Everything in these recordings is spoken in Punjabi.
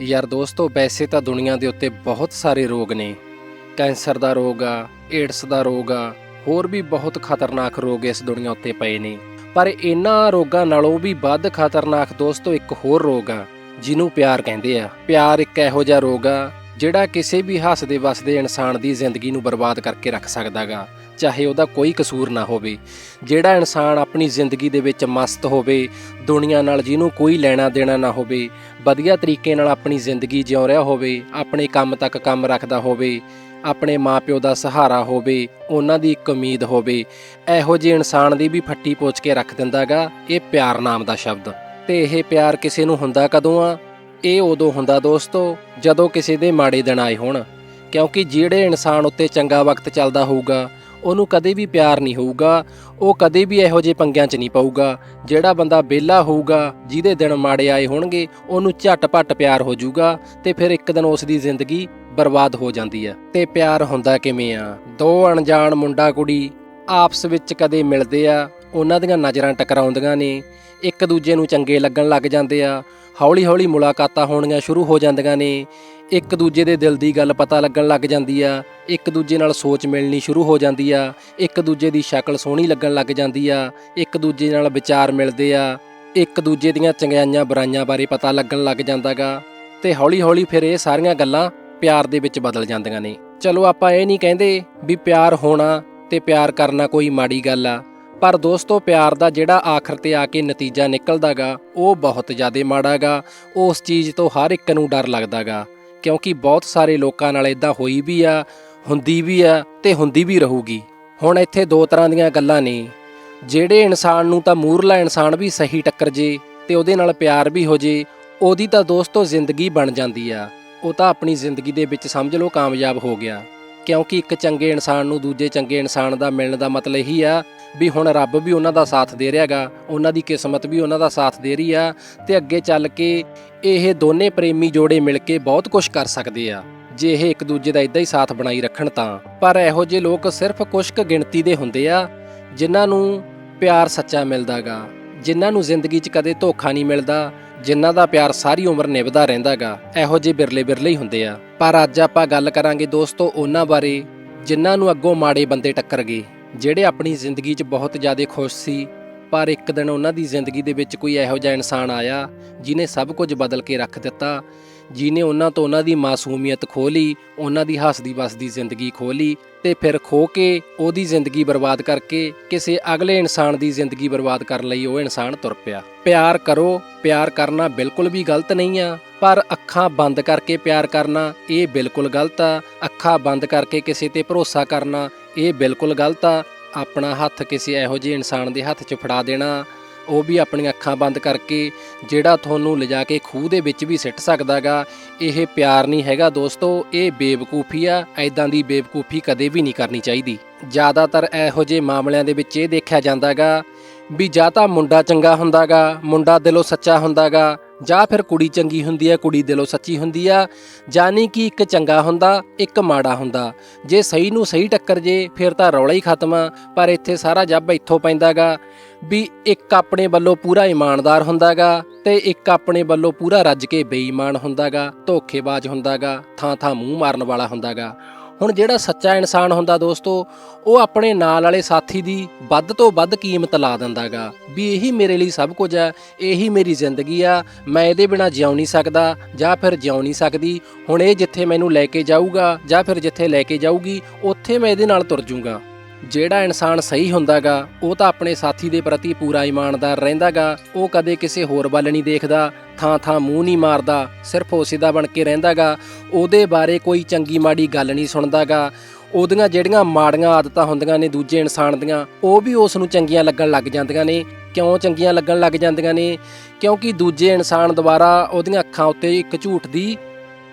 ਯਾਰ ਦੋਸਤੋ, ਵੈਸੇ ਤਾਂ ਦੁਨੀਆ ਦੇ ਉੱਤੇ ਬਹੁਤ ਸਾਰੇ ਰੋਗ ਨੇ। ਕੈਂਸਰ ਦਾ ਰੋਗ ਆ, ਏਡਸ ਦਾ ਰੋਗ ਆ, ਹੋਰ ਵੀ ਬਹੁਤ ਖਤਰਨਾਕ ਰੋਗ ਇਸ ਦੁਨੀਆ ਉੱਤੇ ਪਏ ਨੇ। ਪਰ ਇਹਨਾਂ ਰੋਗਾਂ ਨਾਲੋਂ ਵੀ ਵੱਧ ਖਤਰਨਾਕ ਦੋਸਤੋ ਇੱਕ ਹੋਰ ਰੋਗ ਆ, ਜਿਹਨੂੰ ਪਿਆਰ ਕਹਿੰਦੇ ਆ। ਪਿਆਰ ਇੱਕ ਇਹੋ ਜਿਹਾ ਰੋਗ ਆ, ਜਿਹੜਾ ਕਿਸੇ ਵੀ ਹੱਸਦੇ ਵਸਦੇ ਇਨਸਾਨ ਦੀ ਜ਼ਿੰਦਗੀ ਨੂੰ ਬਰਬਾਦ ਕਰਕੇ ਰੱਖ ਸਕਦਾਗਾ। ਚਾਹੇ ਉਹਦਾ ਕੋਈ ਕਸੂਰ ਨਾ ਹੋਵੇ। ਜਿਹੜਾ ਇਨਸਾਨ ਆਪਣੀ ਜ਼ਿੰਦਗੀ ਦੇ ਵਿੱਚ ਮਸਤ ਹੋਵੇ, ਦੁਨੀਆ ਨਾਲ ਜਿਹਨੂੰ ਕੋਈ ਲੈਣਾ ਦੇਣਾ ਨਾ ਹੋਵੇ, ਵਧੀਆ ਤਰੀਕੇ ਨਾਲ ਆਪਣੀ ਜ਼ਿੰਦਗੀ ਜਿਉ ਰਿਹਾ ਹੋਵੇ, ਆਪਣੇ ਕੰਮ ਤੱਕ ਕੰਮ ਰੱਖਦਾ ਹੋਵੇ, ਆਪਣੇ ਮਾਪਿਓ ਦਾ ਸਹਾਰਾ ਹੋਵੇ, ਉਹਨਾਂ ਦੀ ਇੱਕ ਉਮੀਦ ਹੋਵੇ, ਇਹੋ ਜਿਹੇ ਇਨਸਾਨ ਦੀ ਵੀ ਫੱਟੀ ਪੋਚ ਕੇ ਰੱਖ ਦਿੰਦਾਗਾ ਇਹ ਪਿਆਰ ਨਾਮ ਦਾ ਸ਼ਬਦ। ਤੇ ਇਹ ਪਿਆਰ ਕਿਸੇ ਨੂੰ ਹੁੰਦਾ ਕਦੋਂ ਆ? ਇਹ ਉਦੋਂ ਹੁੰਦਾ ਦੋਸਤੋ, ਜਦੋਂ ਕਿਸੇ ਦੇ ਮਾੜੇ ਦਿਨ ਆਏ ਹੋਣ। ਕਿਉਂਕਿ ਜਿਹੜੇ ਇਨਸਾਨ ਉੱਤੇ ਚੰਗਾ ਵਕਤ ਚੱਲਦਾ ਹੋਊਗਾ ਉਹਨੂੰ ਕਦੇ ਵੀ ਪਿਆਰ ਨਹੀਂ ਹੋਊਗਾ, ਉਹ ਕਦੇ ਵੀ ਇਹੋ ਜਿਹੇ ਪੰਗਿਆਂ 'ਚ ਨਹੀਂ ਪਊਗਾ। ਜਿਹੜਾ ਬੰਦਾ ਬੇਲਾ ਹੋਊਗਾ, ਜਿਹਦੇ ਦਿਨ ਮਾੜੇ ਆਏ ਹੋਣਗੇ, ਉਹਨੂੰ ਝਟਪਟ ਪਿਆਰ ਹੋ ਜਾਊਗਾ ਤੇ ਫਿਰ ਇੱਕ ਦਿਨ ਉਸ ਦੀ ਜ਼ਿੰਦਗੀ ਬਰਬਾਦ ਹੋ ਜਾਂਦੀ ਆ। ਤੇ ਪਿਆਰ ਹੁੰਦਾ ਕਿਵੇਂ ਆ? ਦੋ ਅਣਜਾਣ ਮੁੰਡਾ ਕੁੜੀ ਆਪਸ ਵਿੱਚ ਕਦੇ ਮਿਲਦੇ ਆ, ਉਹਨਾਂ ਦੀਆਂ ਨਜ਼ਰਾਂ ਟਕਰਾਉਂਦੀਆਂ ਨੇ, ਇੱਕ ਦੂਜੇ ਨੂੰ ਚੰਗੇ ਲੱਗਣ ਲੱਗ ਜਾਂਦੇ ਆ, ਹੌਲੀ-ਹੌਲੀ ਮੁਲਾਕਾਤਾਂ ਹੋਣੀਆਂ ਸ਼ੁਰੂ ਹੋ ਜਾਂਦੀਆਂ ਨੇ ਇੱਕ ਦੂਜੇ ਦੇ ਦਿਲ ਦੀ ਗੱਲ ਪਤਾ ਲੱਗਣ ਲੱਗ ਜਾਂਦੀ ਆ। ਇੱਕ ਦੂਜੇ ਨਾਲ ਸੋਚ ਮਿਲਣੀ ਸ਼ੁਰੂ ਹੋ ਜਾਂਦੀ ਆ। ਇੱਕ ਦੂਜੇ ਦੀ ਸ਼ਕਲ ਸੋਹਣੀ ਲੱਗਣ ਲੱਗ ਜਾਂਦੀ ਆ। ਇੱਕ ਦੂਜੇ ਨਾਲ ਵਿਚਾਰ ਮਿਲਦੇ ਆ। ਇੱਕ ਦੂਜੇ ਦੀਆਂ ਚੰਗਿਆਈਆਂ ਬੁਰਾਈਆਂ ਬਾਰੇ ਪਤਾ ਲੱਗਣ ਲੱਗ ਜਾਂਦਾਗਾ ਤੇ ਹੌਲੀ-ਹੌਲੀ ਫਿਰ ਇਹ ਸਾਰੀਆਂ ਗੱਲਾਂ ਪਿਆਰ ਦੇ ਵਿੱਚ ਬਦਲ ਜਾਂਦੀਆਂ ਨੇ। ਚਲੋ ਆਪਾਂ ਇਹ ਨਹੀਂ ਕਹਿੰਦੇ ਵੀ ਪਿਆਰ ਹੋਣਾ ਤੇ ਪਿਆਰ ਕਰਨਾ ਕੋਈ ਮਾੜੀ ਗੱਲ ਆ। ਪਰ ਦੋਸਤੋ, ਪਿਆਰ ਦਾ ਜਿਹੜਾ ਆਖਰ ਤੇ ਆ ਕੇ ਨਤੀਜਾ ਨਿਕਲਦਾਗਾ ਉਹ ਬਹੁਤ ਜ਼ਿਆਦਾ ਮਾੜਾਗਾ ਉਸ ਚੀਜ਼ ਤੋਂ ਹਰ ਇੱਕ ਨੂੰ ਡਰ ਲੱਗਦਾਗਾ ਕਿਉਂਕਿ ਬਹੁਤ ਸਾਰੇ ਲੋਕਾਂ ਨਾਲ ਇਦਾਂ ਹੋਈ ਵੀ ਆ, ਹੁੰਦੀ ਵੀ ਆ ਤੇ ਹੁੰਦੀ ਵੀ ਰਹੂਗੀ। ਹੁਣ ਇੱਥੇ ਦੋ ਤਰ੍ਹਾਂ ਦੀਆਂ ਗੱਲਾਂ ਨੇ। ਜਿਹੜੇ ਇਨਸਾਨ ਨੂੰ ਤਾਂ ਮੂਰਲਾ ਇਨਸਾਨ ਵੀ ਸਹੀ ਟੱਕਰ ਜੇ ਤੇ ਉਹਦੇ ਨਾਲ ਪਿਆਰ ਵੀ ਹੋ ਜੇ, ਉਹਦੀ ਤਾਂ ਦੋਸਤੋ ਜ਼ਿੰਦਗੀ ਬਣ ਜਾਂਦੀ ਆ। ਉਹ ਤਾਂ ਆਪਣੀ ਜ਼ਿੰਦਗੀ ਦੇ ਵਿੱਚ ਸਮਝ ਲਓ ਕਾਮਯਾਬ ਹੋ ਗਿਆ। ਕਿਉਂਕਿ ਇੱਕ ਚੰਗੇ ਇਨਸਾਨ ਨੂੰ ਦੂਜੇ ਚੰਗੇ ਇਨਸਾਨ ਦਾ ਮਿਲਣ ਦਾ ਮਤਲਬ ਇਹੀ ਆ ਵੀ ਹੁਣ ਰੱਬ ਵੀ ਉਹਨਾਂ ਦਾ ਸਾਥ ਦੇ ਰਿਹਾਗਾ ਉਹਨਾਂ ਦੀ ਕਿਸਮਤ ਵੀ ਉਹਨਾਂ ਦਾ ਸਾਥ ਦੇ ਰਹੀ ਆ ਤੇ ਅੱਗੇ ਚੱਲ ਕੇ ਇਹ ਦੋਨੇ ਪ੍ਰੇਮੀ ਜੋੜੇ ਮਿਲ ਕੇ ਬਹੁਤ ਕੁਝ ਕਰ ਸਕਦੇ ਆ, ਜੇ ਇਹ ਇੱਕ ਦੂਜੇ ਦਾ ਇਦਾਂ ਹੀ ਸਾਥ ਬਣਾਈ ਰੱਖਣ ਤਾਂ। ਪਰ ਇਹੋ ਜਿਹੇ ਲੋਕ ਸਿਰਫ ਕੁਝ ਕੁ ਗਿਣਤੀ ਦੇ ਹੁੰਦੇ ਆ, ਜਿਨ੍ਹਾਂ ਨੂੰ ਪਿਆਰ ਸੱਚਾ ਮਿਲਦਾਗਾ ਜਿਨ੍ਹਾਂ ਨੂੰ ਜ਼ਿੰਦਗੀ 'ਚ ਕਦੇ ਧੋਖਾ ਨਹੀਂ ਮਿਲਦਾ ਜਿਨ੍ਹਾਂ ਦਾ ਪਿਆਰ ਸਾਰੀ ਉਮਰ ਨਿਭਦਾ ਰਹਿੰਦਾਗਾ, ਇਹੋ ਜਿਹੇ ਬਿਰਲੇ ਬਿਰਲੇ ਹੀ ਹੁੰਦੇ ਆ। ਪਰ ਅੱਜ ਆਪਾਂ ਗੱਲ ਕਰਾਂਗੇ ਦੋਸਤੋ ਉਹਨਾਂ ਬਾਰੇ, ਜਿਨ੍ਹਾਂ ਨੂੰ ਅੱਗੋਂ ਮਾੜੇ ਬੰਦੇ ਟੱਕਰ ਗਏ ਜਿਹੜੇ ਆਪਣੀ ਜ਼ਿੰਦਗੀ 'ਚ ਬਹੁਤ ਜ਼ਿਆਦਾ ਖੁਸ਼ ਸੀ, ਪਰ ਇੱਕ ਦਿਨ ਉਹਨਾਂ ਦੀ ਜ਼ਿੰਦਗੀ ਦੇ ਵਿੱਚ ਕੋਈ ਇਹੋ ਜਿਹਾ ਇਨਸਾਨ ਆਇਆ ਜਿਨੇ ਸਭ ਕੁਝ ਬਦਲ ਕੇ ਰੱਖ ਦਿੱਤਾ ਜਿਨੇ ਉਹਨਾਂ ਤੋਂ ਉਹਨਾਂ ਦੀ ਮਾਸੂਮੀਅਤ ਖੋਹ ਲਈ ਉਹਨਾਂ ਦੀ ਹੱਸਦੀ ਵਸਦੀ ਜ਼ਿੰਦਗੀ ਖੋਹ ਲਈ ਤੇ ਫਿਰ ਖੋ ਕੇ ਉਹਦੀ ਜ਼ਿੰਦਗੀ ਬਰਬਾਦ ਕਰਕੇ ਕਿਸੇ ਅਗਲੇ ਇਨਸਾਨ ਦੀ ਜ਼ਿੰਦਗੀ ਬਰਬਾਦ ਕਰਨ ਲਈ ਉਹ ਇਨਸਾਨ ਤੁਰ ਪਿਆ। ਪਿਆਰ ਕਰੋ, ਪਿਆਰ ਕਰਨਾ ਬਿਲਕੁਲ ਵੀ ਗਲਤ ਨਹੀਂ ਆ, ਪਰ ਅੱਖਾਂ ਬੰਦ ਕਰਕੇ ਪਿਆਰ ਕਰਨਾ, ਇਹ ਬਿਲਕੁਲ ਗਲਤ ਆ। ਅੱਖਾਂ ਬੰਦ ਕਰਕੇ ਕਿਸੇ ਤੇ ਭਰੋਸਾ ਕਰਨਾ, ਇਹ ਬਿਲਕੁਲ ਗਲਤ ਆ। ਆਪਣਾ ਹੱਥ ਕਿਸੇ ਇਹੋ ਜਿਹੇ ਇਨਸਾਨ ਦੇ ਹੱਥ 'ਚ ਫੜਾ ਦੇਣਾ ਉਹ ਵੀ ਆਪਣੀਆਂ ਅੱਖਾਂ ਬੰਦ ਕਰਕੇ ਜਿਹੜਾ ਤੁਹਾਨੂੰ ਲਿਜਾ ਕੇ ਖੂਹ ਦੇ ਵਿੱਚ ਵੀ ਸਿੱਟ ਸਕਦਾਗਾ, ਇਹ ਪਿਆਰ ਨਹੀਂ ਹੈਗਾ ਦੋਸਤੋ, ਇਹ ਬੇਵਕੂਫੀ ਆ ਐਦਾਂ ਦੀ ਬੇਵਕੂਫੀ ਕਦੇ ਵੀ ਨਹੀਂ ਕਰਨੀ ਚਾਹੀਦੀ। ਜ਼ਿਆਦਾਤਰ ਇਹੋ ਜਿਹੇ ਮਾਮਲਿਆਂ ਦੇ ਵਿੱਚ ਇਹ ਦੇਖਿਆ ਜਾਂਦਾਗਾ ਵੀ ਜਾਂ ਤਾਂ ਮੁੰਡਾ ਚੰਗਾ ਹੁੰਦਾਗਾ, ਮੁੰਡਾ ਦਿਲੋਂ ਸੱਚਾ ਹੁੰਦਾਗਾ ਜਾਂ ਫਿਰ ਕੁੜੀ ਚੰਗੀ ਹੁੰਦੀ ਹੈ, ਕੁੜੀ ਦਿਲੋਂ ਸੱਚੀ ਹੁੰਦੀ ਆ, ਜਾਨੀ ਕਿ ਇੱਕ ਚੰਗਾ ਹੁੰਦਾ, ਇੱਕ ਮਾੜਾ ਹੁੰਦਾ। ਜੇ ਸਹੀ ਨੂੰ ਸਹੀ ਟੱਕਰ ਜੇ, ਫਿਰ ਤਾਂ ਰੌਲਾ ਹੀ ਖਤਮ ਆ, ਪਰ ਇੱਥੇ ਸਾਰਾ ਜੱਬ ਇੱਥੋਂ ਪੈਂਦਾਗਾ ਵੀ ਇੱਕ ਆਪਣੇ ਵੱਲੋਂ ਪੂਰਾ ਇਮਾਨਦਾਰ ਹੁੰਦਾਗਾ ਤੇ ਇੱਕ ਆਪਣੇ ਵੱਲੋਂ ਪੂਰਾ ਰੱਜ ਕੇ ਬੇਈਮਾਨ ਹੁੰਦਾਗਾ ਧੋਖੇਬਾਜ਼ ਹੁੰਦਾਗਾ ਥਾਂ ਥਾਂ ਮੂੰਹ ਮਾਰਨ ਵਾਲਾ ਹੁੰਦਾਗਾ ਹੁਣ ਜਿਹੜਾ ਸੱਚਾ ਇਨਸਾਨ ਹੁੰਦਾ ਦੋਸਤੋ, ਉਹ ਆਪਣੇ ਨਾਲ ਵਾਲੇ ਸਾਥੀ ਦੀ ਵੱਧ ਤੋਂ ਵੱਧ ਕੀਮਤ ਲਾ ਦਿੰਦਾਗਾ। ਵੀ ਇਹੀ ਮੇਰੇ ਲਈ ਸਭ ਕੁਝ ਹੈ, ਇਹੀ ਮੇਰੀ ਜ਼ਿੰਦਗੀ ਆ, ਮੈਂ ਇਹਦੇ ਬਿਨਾ ਜਿਉ ਨਹੀਂ ਸਕਦਾ, ਜਾਂ ਫਿਰ ਜਿਉ ਨਹੀਂ ਸਕਦੀ। ਹੁਣ ਇਹ ਜਿੱਥੇ ਮੈਨੂੰ ਲੈ ਕੇ ਜਾਊਗਾ, ਜਾਂ ਫਿਰ ਜਿੱਥੇ ਲੈ ਕੇ ਜਾਊਗੀ, ਉੱਥੇ ਮੈਂ ਇਹਦੇ ਨਾਲ ਤੁਰ ਜਾਊਗਾ ਜਿਹੜਾ ਇਨਸਾਨ ਸਹੀ ਹੁੰਦਾਗਾ, ਉਹ ਤਾਂ ਆਪਣੇ ਸਾਥੀ ਦੇ ਪ੍ਰਤੀ ਪੂਰਾ ਇਮਾਨਦਾਰ ਰਹਿੰਦਾਗਾ, ਉਹ ਕਦੇ ਕਿਸੇ ਹੋਰ ਵੱਲ ਨਹੀਂ ਦੇਖਦਾ ਥਾਂ ਥਾਂ ਮੂੰਹ ਨਹੀਂ ਮਾਰਦਾ, ਸਿਰਫ ਉਸੇ ਦਾ ਬਣ ਕੇ ਰਹਿੰਦਾਗਾ। ਉਹਦੇ ਬਾਰੇ ਕੋਈ ਚੰਗੀ ਮਾੜੀ ਗੱਲ ਨਹੀਂ ਸੁਣਦਾਗਾ। ਉਹਦੀਆਂ ਜਿਹੜੀਆਂ ਮਾੜੀਆਂ ਆਦਤਾਂ ਹੁੰਦੀਆਂ ਨੇ ਦੂਜੇ ਇਨਸਾਨ ਦੀਆਂ, ਉਹ ਵੀ ਉਸ ਨੂੰ ਚੰਗੀਆਂ ਲੱਗਣ ਲੱਗ ਜਾਂਦੀਆਂ ਨੇ। ਕਿਉਂ ਚੰਗੀਆਂ ਲੱਗਣ ਲੱਗ ਜਾਂਦੀਆਂ ਨੇ? ਕਿਉਂਕਿ ਦੂਜੇ ਇਨਸਾਨ ਦੁਆਰਾ ਉਹਦੀਆਂ ਅੱਖਾਂ ਉੱਤੇ ਇੱਕ ਝੂਠ ਦੀ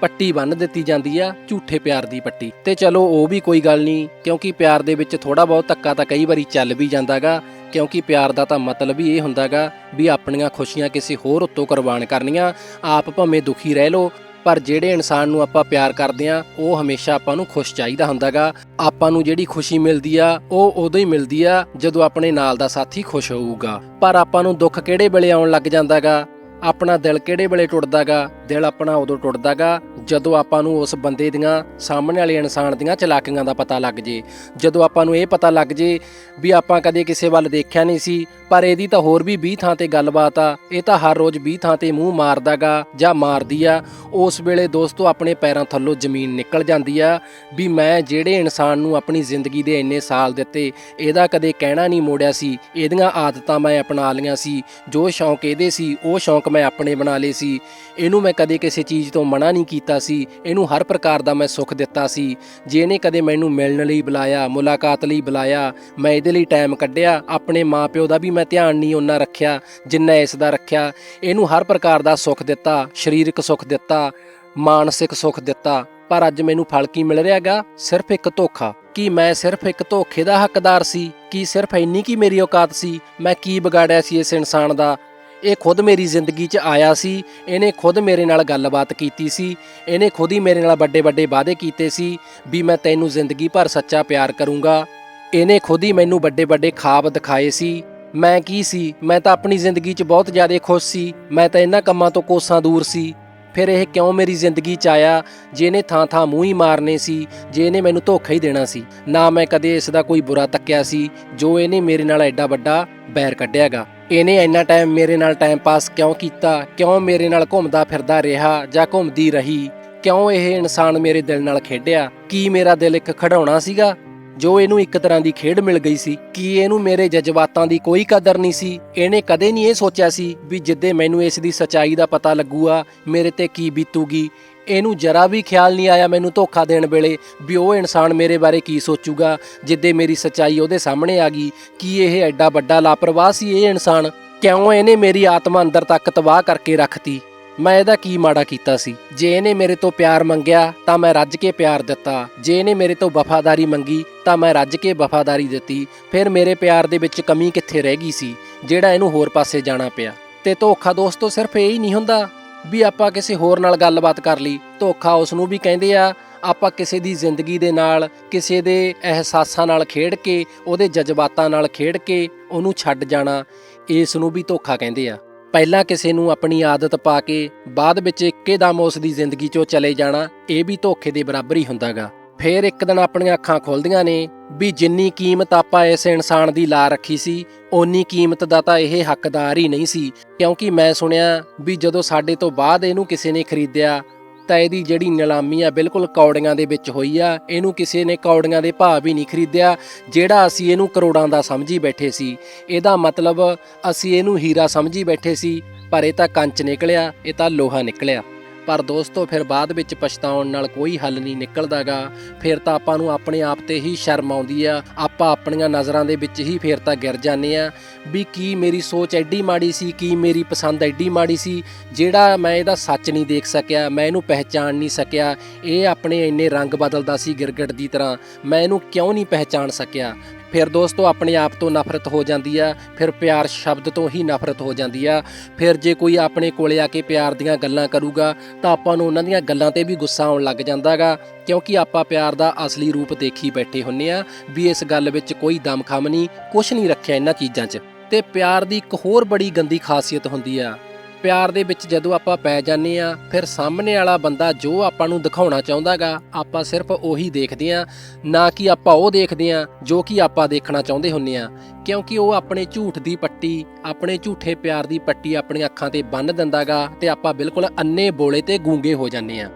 ਪੱਟੀ ਬੰਨ ਦਿੱਤੀ ਜਾਂਦੀ ਆ, ਝੂਠੇ ਪਿਆਰ ਦੀ ਪੱਟੀ। ਤੇ ਚਲੋ ਉਹ ਵੀ ਕੋਈ ਗੱਲ ਨਹੀਂ, ਕਿਉਂਕਿ ਪਿਆਰ ਦੇ ਵਿੱਚ ਥੋੜਾ ਬਹੁਤ ਧੱਕਾ ਤਾਂ ਕਈ ਵਾਰੀ ਚੱਲ ਵੀ ਜਾਂਦਾਗਾ। ਕਿਉਂਕਿ ਪਿਆਰ ਦਾ ਤਾਂ ਮਤਲਬ ਹੀ ਇਹ ਹੁੰਦਾਗਾ ਵੀ ਆਪਣੀਆਂ ਖੁਸ਼ੀਆਂ ਕਿਸੇ ਹੋਰ ਉੱਤੋਂ ਕੁਰਬਾਨ ਕਰਨੀਆਂ। ਆਪ ਭਾਵੇਂ ਦੁਖੀ ਰਹਿ ਲੋ ਪਰ ਜਿਹੜੇ ਇਨਸਾਨ ਨੂੰ ਆਪਾਂ ਪਿਆਰ ਕਰਦੇ ਆ ਉਹ ਹਮੇਸ਼ਾ ਆਪਾਂ ਨੂੰ ਖੁਸ਼ ਚਾਹੀਦਾ ਹੁੰਦਾਗਾ। ਆਪਾਂ ਨੂੰ ਜਿਹੜੀ ਖੁਸ਼ੀ ਮਿਲਦੀ ਆ, ਉਹ ਉਦੋਂ ਹੀ ਮਿਲਦੀ ਆ ਜਦੋਂ ਆਪਣੇ ਨਾਲ ਦਾ ਸਾਥੀ ਖੁਸ਼ ਹੋਊਗਾ। ਪਰ ਆਪਾਂ ਨੂੰ ਦੁੱਖ ਕਿਹੜੇ ਵੇਲੇ ਆਉਣ ਲੱਗ ਜਾਂਦਾਗਾ? ਆਪਣਾ ਦਿਲ ਕਿਹੜੇ ਵੇਲੇ ਟੁੱਟਦਾਗਾ? ਦਿਲ ਆਪਣਾ ਉਦੋਂ ਟੁੱਟਦਾਗਾ ਜਦੋਂ ਆਪਾਂ ਨੂੰ ਉਸ ਬੰਦੇ ਦੀਆਂ ਸਾਹਮਣੇ ਵਾਲੇ ਇਨਸਾਨ ਦੀਆਂ ਚਲਾਕੀਆਂ ਦਾ ਪਤਾ ਲੱਗ ਜੇ। ਜਦੋਂ ਆਪਾਂ ਨੂੰ ਇਹ ਪਤਾ ਲੱਗ ਜੇ ਵੀ ਆਪਾਂ ਕਦੇ ਕਿਸੇ ਵੱਲ ਦੇਖਿਆ ਨਹੀਂ ਸੀ, ਪਰ ਇਹਦੀ ਤਾਂ ਹੋਰ ਵੀ 20 ਥਾਂ ਤੇ ਗੱਲਬਾਤ ਆ। ਇਹ ਤਾਂ ਹਰ ਰੋਜ਼ 20 ਥਾਂ ਤੇ ਮੂੰਹ ਮਾਰਦਾਗਾ ਜਾਂ ਮਾਰਦੀ ਆ। ਉਸ ਵੇਲੇ ਦੋਸਤੋ ਆਪਣੇ ਪੈਰਾਂ ਥੱਲੋਂ ਜ਼ਮੀਨ ਨਿਕਲ ਜਾਂਦੀ ਆ ਵੀ ਮੈਂ ਜਿਹੜੇ ਇਨਸਾਨ ਨੂੰ ਆਪਣੀ ਜ਼ਿੰਦਗੀ ਦੇ ਇੰਨੇ ਸਾਲ ਦਿੱਤੇ, ਇਹਦਾ ਕਦੇ ਕਹਿਣਾ ਨਹੀਂ ਮੋੜਿਆ ਸੀ। ਇਹਦੀਆਂ ਆਦਤਾਂ ਮੈਂ ਅਪਣਾ ਲਈਆਂ ਸੀ। ਜੋ ਸ਼ੌਂਕ ਇਹਦੇ ਸੀ, ਉਹ ਸ਼ੌਂਕ ਮੈਂ ਆਪਣੇ ਬਣਾ ਲਏ ਸੀ। ਇਹਨੂੰ ਮੈਂ ਕਦੇ ਕਿਸੇ ਚੀਜ਼ ਤੋਂ ਮਨਾ ਨਹੀਂ ਕੀਤਾ ਸੀ, ਇਹਨੂੰ ਹਰ ਪ੍ਰਕਾਰ ਦਾ ਮੈਂ ਸੁੱਖ ਦਿੱਤਾ ਸੀ। ਜੇ ਇਹਨੇ ਕਦੇ ਮੈਨੂੰ ਮਿਲਣ ਲਈ ਬੁਲਾਇਆ, ਮੁਲਾਕਾਤ ਲਈ ਬੁਲਾਇਆ, ਮੈਂ ਇਹਦੇ ਲਈ ਟਾਈਮ ਕੱਢਿਆ, ਆਪਣੇ ਮਾਪਿਓ ਦਾ ਵੀ ਮੈਂ ਧਿਆਨ ਨਹੀਂ ਉਹਨਾਂ ਰੱਖਿਆ, ਜਿੰਨਾ ਇਸ ਦਾ ਰੱਖਿਆ। ਇਹਨੂੰ ਹਰ ਪ੍ਰਕਾਰ ਦਾ ਸੁੱਖ ਦਿੱਤਾ, ਸਰੀਰਕ ਸੁੱਖ ਦਿੱਤਾ, ਮਾਨਸਿਕ ਸੁੱਖ ਦਿੱਤਾ। ਪਰ ਅੱਜ ਮੈਨੂੰ ਫਲ ਕੀ ਮਿਲ ਰਿਹਾਗਾ? ਸਿਰਫ ਇੱਕ ਧੋਖਾ। ਕੀ ਮੈਂ ਸਿਰਫ ਇੱਕ ਧੋਖੇ ਦਾ ਹੱਕਦਾਰ ਸੀ? ਕੀ ਸਿਰਫ ਇੰਨੀ ਕੀ ਮੇਰੀ ਔਕਾਤ ਸੀ? ਮੈਂ ਕੀ ਵਿਗਾੜਿਆ ਸੀ ਇਸ ਇਨਸਾਨ ਦਾ? ਇਹ ਖੁਦ ਮੇਰੀ ਜ਼ਿੰਦਗੀ 'ਚ ਆਇਆ ਸੀ, ਇਹਨੇ ਖੁਦ ਮੇਰੇ ਨਾਲ ਗੱਲਬਾਤ ਕੀਤੀ ਸੀ, ਇਹਨੇ ਖੁਦ ਹੀ ਮੇਰੇ ਨਾਲ ਵੱਡੇ ਵੱਡੇ ਵਾਅਦੇ ਕੀਤੇ ਸੀ ਵੀ ਮੈਂ ਤੈਨੂੰ ਜ਼ਿੰਦਗੀ ਭਰ ਸੱਚਾ ਪਿਆਰ ਕਰੂੰਗਾ। ਇਹਨੇ ਖੁਦ ਹੀ ਮੈਨੂੰ ਵੱਡੇ ਵੱਡੇ ਖਾਬ ਦਿਖਾਏ ਸੀ। ਮੈਂ ਕੀ ਸੀ? ਮੈਂ ਤਾਂ ਆਪਣੀ ਜ਼ਿੰਦਗੀ 'ਚ ਬਹੁਤ ਜ਼ਿਆਦਾ ਖੁਸ਼ ਸੀ। ਮੈਂ ਤਾਂ ਇਹਨਾਂ ਕੰਮਾਂ ਤੋਂ ਕੋਸਾਂ ਦੂਰ ਸੀ। ਫਿਰ ਇਹ ਕਿਉਂ ਮੇਰੀ ਜ਼ਿੰਦਗੀ 'ਚ ਆਇਆ? ਜੇ ਇਹਨੇ ਥਾਂ ਥਾਂ ਮੂੰਹ ਹੀ ਮਾਰਨੇ ਸੀ ਜੇ ਇਹਨੇ ਮੈਨੂੰ ਧੋਖਾ ਹੀ ਦੇਣਾ ਸੀ। ਨਾ ਮੈਂ ਕਦੇ ਇਸ ਦਾ ਕੋਈ ਬੁਰਾ ਤੱਕਿਆ ਸੀ, ਜੋ ਇਹਨੇ ਮੇਰੇ ਨਾਲ ਐਡਾ ਵੱਡਾ ਬੈਰ ਕੱਢਿਆਗਾ। ਇਹਨੇ ਇੰਨਾ ਟਾਈਮ ਮੇਰੇ ਨਾਲ ਟਾਈਮ ਪਾਸ ਕਿਉਂ ਕੀਤਾ? ਕਿਉਂ ਮੇਰੇ ਨਾਲ ਘੁੰਮਦਾ ਫਿਰਦਾ ਰਿਹਾ ਜਾਂ ਘੁੰਮਦੀ ਰਹੀ? ਕਿਉਂ ਇਹ ਇਨਸਾਨ ਮੇਰੇ ਦਿਲ ਨਾਲ ਖੇਡਿਆ? ਕੀ ਮੇਰਾ ਦਿਲ ਇੱਕ ਖੜਾਉਣਾ ਸੀਗਾ? ਜੋ ਇਹਨੂੰ ਇੱਕ ਤਰ੍ਹਾਂ ਦੀ ਖੇਡ ਮਿਲ ਗਈ ਸੀ? ਕੀ ਇਹਨੂੰ ਮੇਰੇ ਜਜ਼ਬਾਤਾਂ ਦੀ ਕੋਈ ਕਦਰ ਨਹੀਂ ਸੀ? ਇਹਨੇ ਕਦੇ ਨਹੀਂ ਇਹ ਸੋਚਿਆ ਸੀ ਵੀ ਜਿੱਦੇ ਮੈਨੂੰ ਇਸ ਦੀ ਸਚਾਈ ਦਾ ਪਤਾ ਲੱਗੂਗਾ ਮੇਰੇ ਤੇ ਕੀ ਬੀਤੂਗੀ? ਇਹਨੂੰ ਜਰਾ ਵੀ ਖਿਆਲ ਨਹੀਂ ਆਇਆ ਮੈਨੂੰ ਧੋਖਾ ਦੇਣ ਵੇਲੇ ਵੀ ਉਹ ਇਨਸਾਨ ਮੇਰੇ ਬਾਰੇ ਕੀ ਸੋਚੂਗਾ, ਜਿੱਦੇ ਮੇਰੀ ਸੱਚਾਈ ਉਹਦੇ ਸਾਹਮਣੇ ਆ ਗਈ। ਕੀ ਇਹ ਐਡਾ ਵੱਡਾ ਲਾਪਰਵਾਹ ਸੀ ਇਹ ਇਨਸਾਨ? ਕਿਉਂ ਇਹਨੇ ਮੇਰੀ ਆਤਮਾ ਅੰਦਰ ਤੱਕ ਤਬਾਹ ਕਰਕੇ ਰੱਖਤੀ? ਮੈਂ ਇਹਦਾ ਕੀ ਮਾੜਾ ਕੀਤਾ ਸੀ? ਜੇ ਇਹਨੇ ਮੇਰੇ ਤੋਂ ਪਿਆਰ ਮੰਗਿਆ, ਤਾਂ ਮੈਂ ਰੱਜ ਕੇ ਪਿਆਰ ਦਿੱਤਾ। ਜੇ ਇਹਨੇ ਮੇਰੇ ਤੋਂ ਵਫਾਦਾਰੀ ਮੰਗੀ, ਤਾਂ ਮੈਂ ਰੱਜ ਕੇ ਵਫਾਦਾਰੀ ਦਿੱਤੀ। ਫਿਰ ਮੇਰੇ ਪਿਆਰ ਦੇ ਵਿੱਚ ਕਮੀ ਕਿੱਥੇ ਰਹਿ ਗਈ ਸੀ, ਜਿਹੜਾ ਇਹਨੂੰ ਹੋਰ ਪਾਸੇ ਜਾਣਾ ਪਿਆ? ਤੇ ਧੋਖਾ ਦੋਸਤੋ ਸਿਰਫ ਇਹ ਹੀ ਨਹੀਂ ਹੁੰਦਾ। ਵੀ ਆਪਾਂ ਕਿਸੇ ਹੋਰ ਨਾਲ ਗੱਲਬਾਤ ਕਰ ਲਈ, ਧੋਖਾ ਉਸ ਨੂੰ ਵੀ ਕਹਿੰਦੇ ਆ, ਆਪਾਂ ਕਿਸੇ ਦੀ ਜ਼ਿੰਦਗੀ ਦੇ ਨਾਲ, ਕਿਸੇ ਦੇ ਅਹਿਸਾਸਾਂ ਨਾਲ ਖੇਡ ਕੇ, ਉਹਦੇ ਜਜ਼ਬਾਤਾਂ ਨਾਲ ਖੇਡ ਕੇ ਉਹਨੂੰ ਛੱਡ ਜਾਣਾ, ਇਸ ਨੂੰ ਵੀ ਧੋਖਾ ਕਹਿੰਦੇ ਆ। ਪਹਿਲਾਂ ਕਿਸੇ ਨੂੰ ਆਪਣੀ ਆਦਤ ਪਾ ਕੇ, ਬਾਅਦ ਵਿੱਚ ਇੱਕੇਦਮ ਉਸ ਦੀ ਜ਼ਿੰਦਗੀ 'ਚੋਂ ਚਲੇ ਜਾਣਾ, ਇਹ ਵੀ ਧੋਖੇ ਦੇ ਬਰਾਬਰ ਹੀ ਹੁੰਦਾਗਾ। ਫੇਰ ਇੱਕ ਦਿਨ ਆਪਣੀਆਂ ਅੱਖਾਂ ਖੁੱਲਦੀਆਂ ਨੇ ਵੀ ਜਿੰਨੀ ਕੀਮਤ ਆਪਾਂ ਇਸ ਇਨਸਾਨ ਦੀ ਲਾ ਰੱਖੀ ਸੀ, ਓਨੀ ਕੀਮਤ ਦਾ ਤਾਂ ਇਹ ਹੱਕਦਾਰ ਹੀ ਨਹੀਂ ਸੀ। ਕਿਉਂਕਿ ਮੈਂ ਸੁਣਿਆ ਵੀ ਜਦੋਂ ਸਾਡੇ ਤੋਂ ਬਾਅਦ ਇਹਨੂੰ ਕਿਸੇ ਨੇ ਖਰੀਦਿਆ, ਤਾਂ ਇਹਦੀ ਜਿਹੜੀ ਨਿਲਾਮੀ ਆ ਬਿਲਕੁਲ ਕੌੜੀਆਂ ਦੇ ਵਿੱਚ ਹੋਈ ਆ। ਇਹਨੂੰ ਕਿਸੇ ਨੇ ਕੌੜੀਆਂ ਦੇ ਭਾਅ ਵੀ ਨਹੀਂ ਖਰੀਦਿਆ, ਜਿਹੜਾ ਅਸੀਂ ਇਹਨੂੰ ਕਰੋੜਾਂ ਦਾ ਸਮਝੀ ਬੈਠੇ ਸੀ। ਇਹਦਾ ਮਤਲਬ ਅਸੀਂ ਇਹਨੂੰ ਹੀਰਾ ਸਮਝੀ ਬੈਠੇ ਸੀ, ਪਰ ਇਹ ਤਾਂ ਕੰਚ ਨਿਕਲਿਆ, ਇਹ ਤਾਂ ਲੋਹਾ ਨਿਕਲਿਆ। ਪਰ ਦੋਸਤੋ, ਫਿਰ ਬਾਅਦ ਵਿੱਚ ਪਛਤਾਉਣ ਨਾਲ ਕੋਈ ਹੱਲ ਨਹੀਂ ਨਿਕਲਦਾਗਾ। ਫਿਰ ਤਾਂ ਆਪਾਂ ਨੂੰ ਆਪਣੇ ਆਪ ਤੇ ਹੀ ਸ਼ਰਮ ਆਉਂਦੀ ਆ। ਆਪਾਂ ਆਪਣੀਆਂ ਨਜ਼ਰਾਂ ਦੇ ਵਿੱਚ ਹੀ ਫਿਰ ਤਾਂ ਗਿਰ ਜਾਂਦੇ ਆ। ਵੀ ਕੀ ਮੇਰੀ ਸੋਚ ਐਡੀ ਮਾੜੀ ਸੀ, ਕੀ ਮੇਰੀ ਪਸੰਦ ਐਡੀ ਮਾੜੀ ਸੀ, ਜਿਹੜਾ ਮੈਂ ਇਹਦਾ ਸੱਚ ਨਹੀਂ ਦੇਖ ਸਕਿਆ, ਮੈਂ ਇਹਨੂੰ ਪਹਿਚਾਨ ਨਹੀਂ ਸਕਿਆ। ਇਹ ਆਪਣੇ ਇੰਨੇ ਰੰਗ ਬਦਲਦਾ ਸੀ ਗਿਰਗਟ ਦੀ ਤਰ੍ਹਾਂ। ਮੈਂ ਇਹਨੂੰ ਕਿਉਂ ਨਹੀਂ ਪਹਿਚਾਨ ਸਕਿਆ? ਫਿਰ ਦੋਸਤੋ, ਆਪਣੇ ਆਪ ਤੋਂ ਨਫ਼ਰਤ ਹੋ ਜਾਂਦੀ ਆ, ਫਿਰ ਪਿਆਰ ਸ਼ਬਦ ਤੋਂ ਹੀ ਨਫ਼ਰਤ ਹੋ ਜਾਂਦੀ ਆ। ਫਿਰ ਜੇ ਕੋਈ ਆਪਣੇ ਕੋਲੇ ਆ ਕੇ ਪਿਆਰ ਦੀਆਂ ਗੱਲਾਂ ਕਰੂਗਾ, ਤਾਂ ਆਪਾਂ ਨੂੰ ਉਹਨਾਂ ਦੀਆਂ ਗੱਲਾਂ ਤੇ ਵੀ ਗੁੱਸਾ ਆਉਣ ਲੱਗ ਜਾਂਦਾਗਾ ਕਿਉਂਕਿ ਆਪਾਂ ਪਿਆਰ ਦਾ ਅਸਲੀ ਰੂਪ ਦੇਖੀ ਬੈਠੇ ਹੁੰਨੇ ਆ, ਵੀ ਇਸ ਗੱਲ ਵਿੱਚ ਕੋਈ ਦਮਖਮ ਨਹੀਂ ਕੁਝ ਨਹੀਂ ਰੱਖਿਆ ਇਹਨਾਂ ਚੀਜ਼ਾਂ 'ਚ। ਤੇ ਪਿਆਰ ਦੀ ਇੱਕ ਹੋਰ ਬੜੀ ਗੰਦੀ ਖਾਸੀਅਤ ਹੁੰਦੀ ਆ ਪਿਆਰ ਦੇ ਵਿੱਚ ਜਦੋਂ ਆਪਾਂ ਪੈ ਜਾਂਦੇ ਆ ਫਿਰ ਸਾਹਮਣੇ ਵਾਲਾ ਬੰਦਾ ਜੋ ਆਪਾਂ ਨੂੰ ਦਿਖਾਉਣਾ ਚਾਹੁੰਦਾਗਾ, ਆਪਾਂ ਸਿਰਫ ਉਹੀ ਦੇਖਦੇ ਆ ਨਾ ਕਿ ਆਪਾਂ ਉਹ ਦੇਖਦੇ ਆ ਜੋ ਕਿ ਆਪਾਂ ਦੇਖਣਾ ਚਾਹੁੰਦੇ ਹੁੰਨੇ ਆ ਕਿਉਂਕਿ ਉਹ ਆਪਣੇ ਝੂਠ ਦੀ ਪੱਟੀ, ਆਪਣੇ ਝੂਠੇ ਪਿਆਰ ਦੀ ਪੱਟੀ ਆਪਣੀਆਂ ਅੱਖਾਂ ਤੇ ਬੰਨ ਦਿੰਦਾਗਾ ਤੇ ਆਪਾਂ ਬਿਲਕੁਲ ਅੰਨੇ ਬੋਲੇ ਤੇ ਗੂੰਗੇ ਹੋ ਜਾਂਦੇ ਆ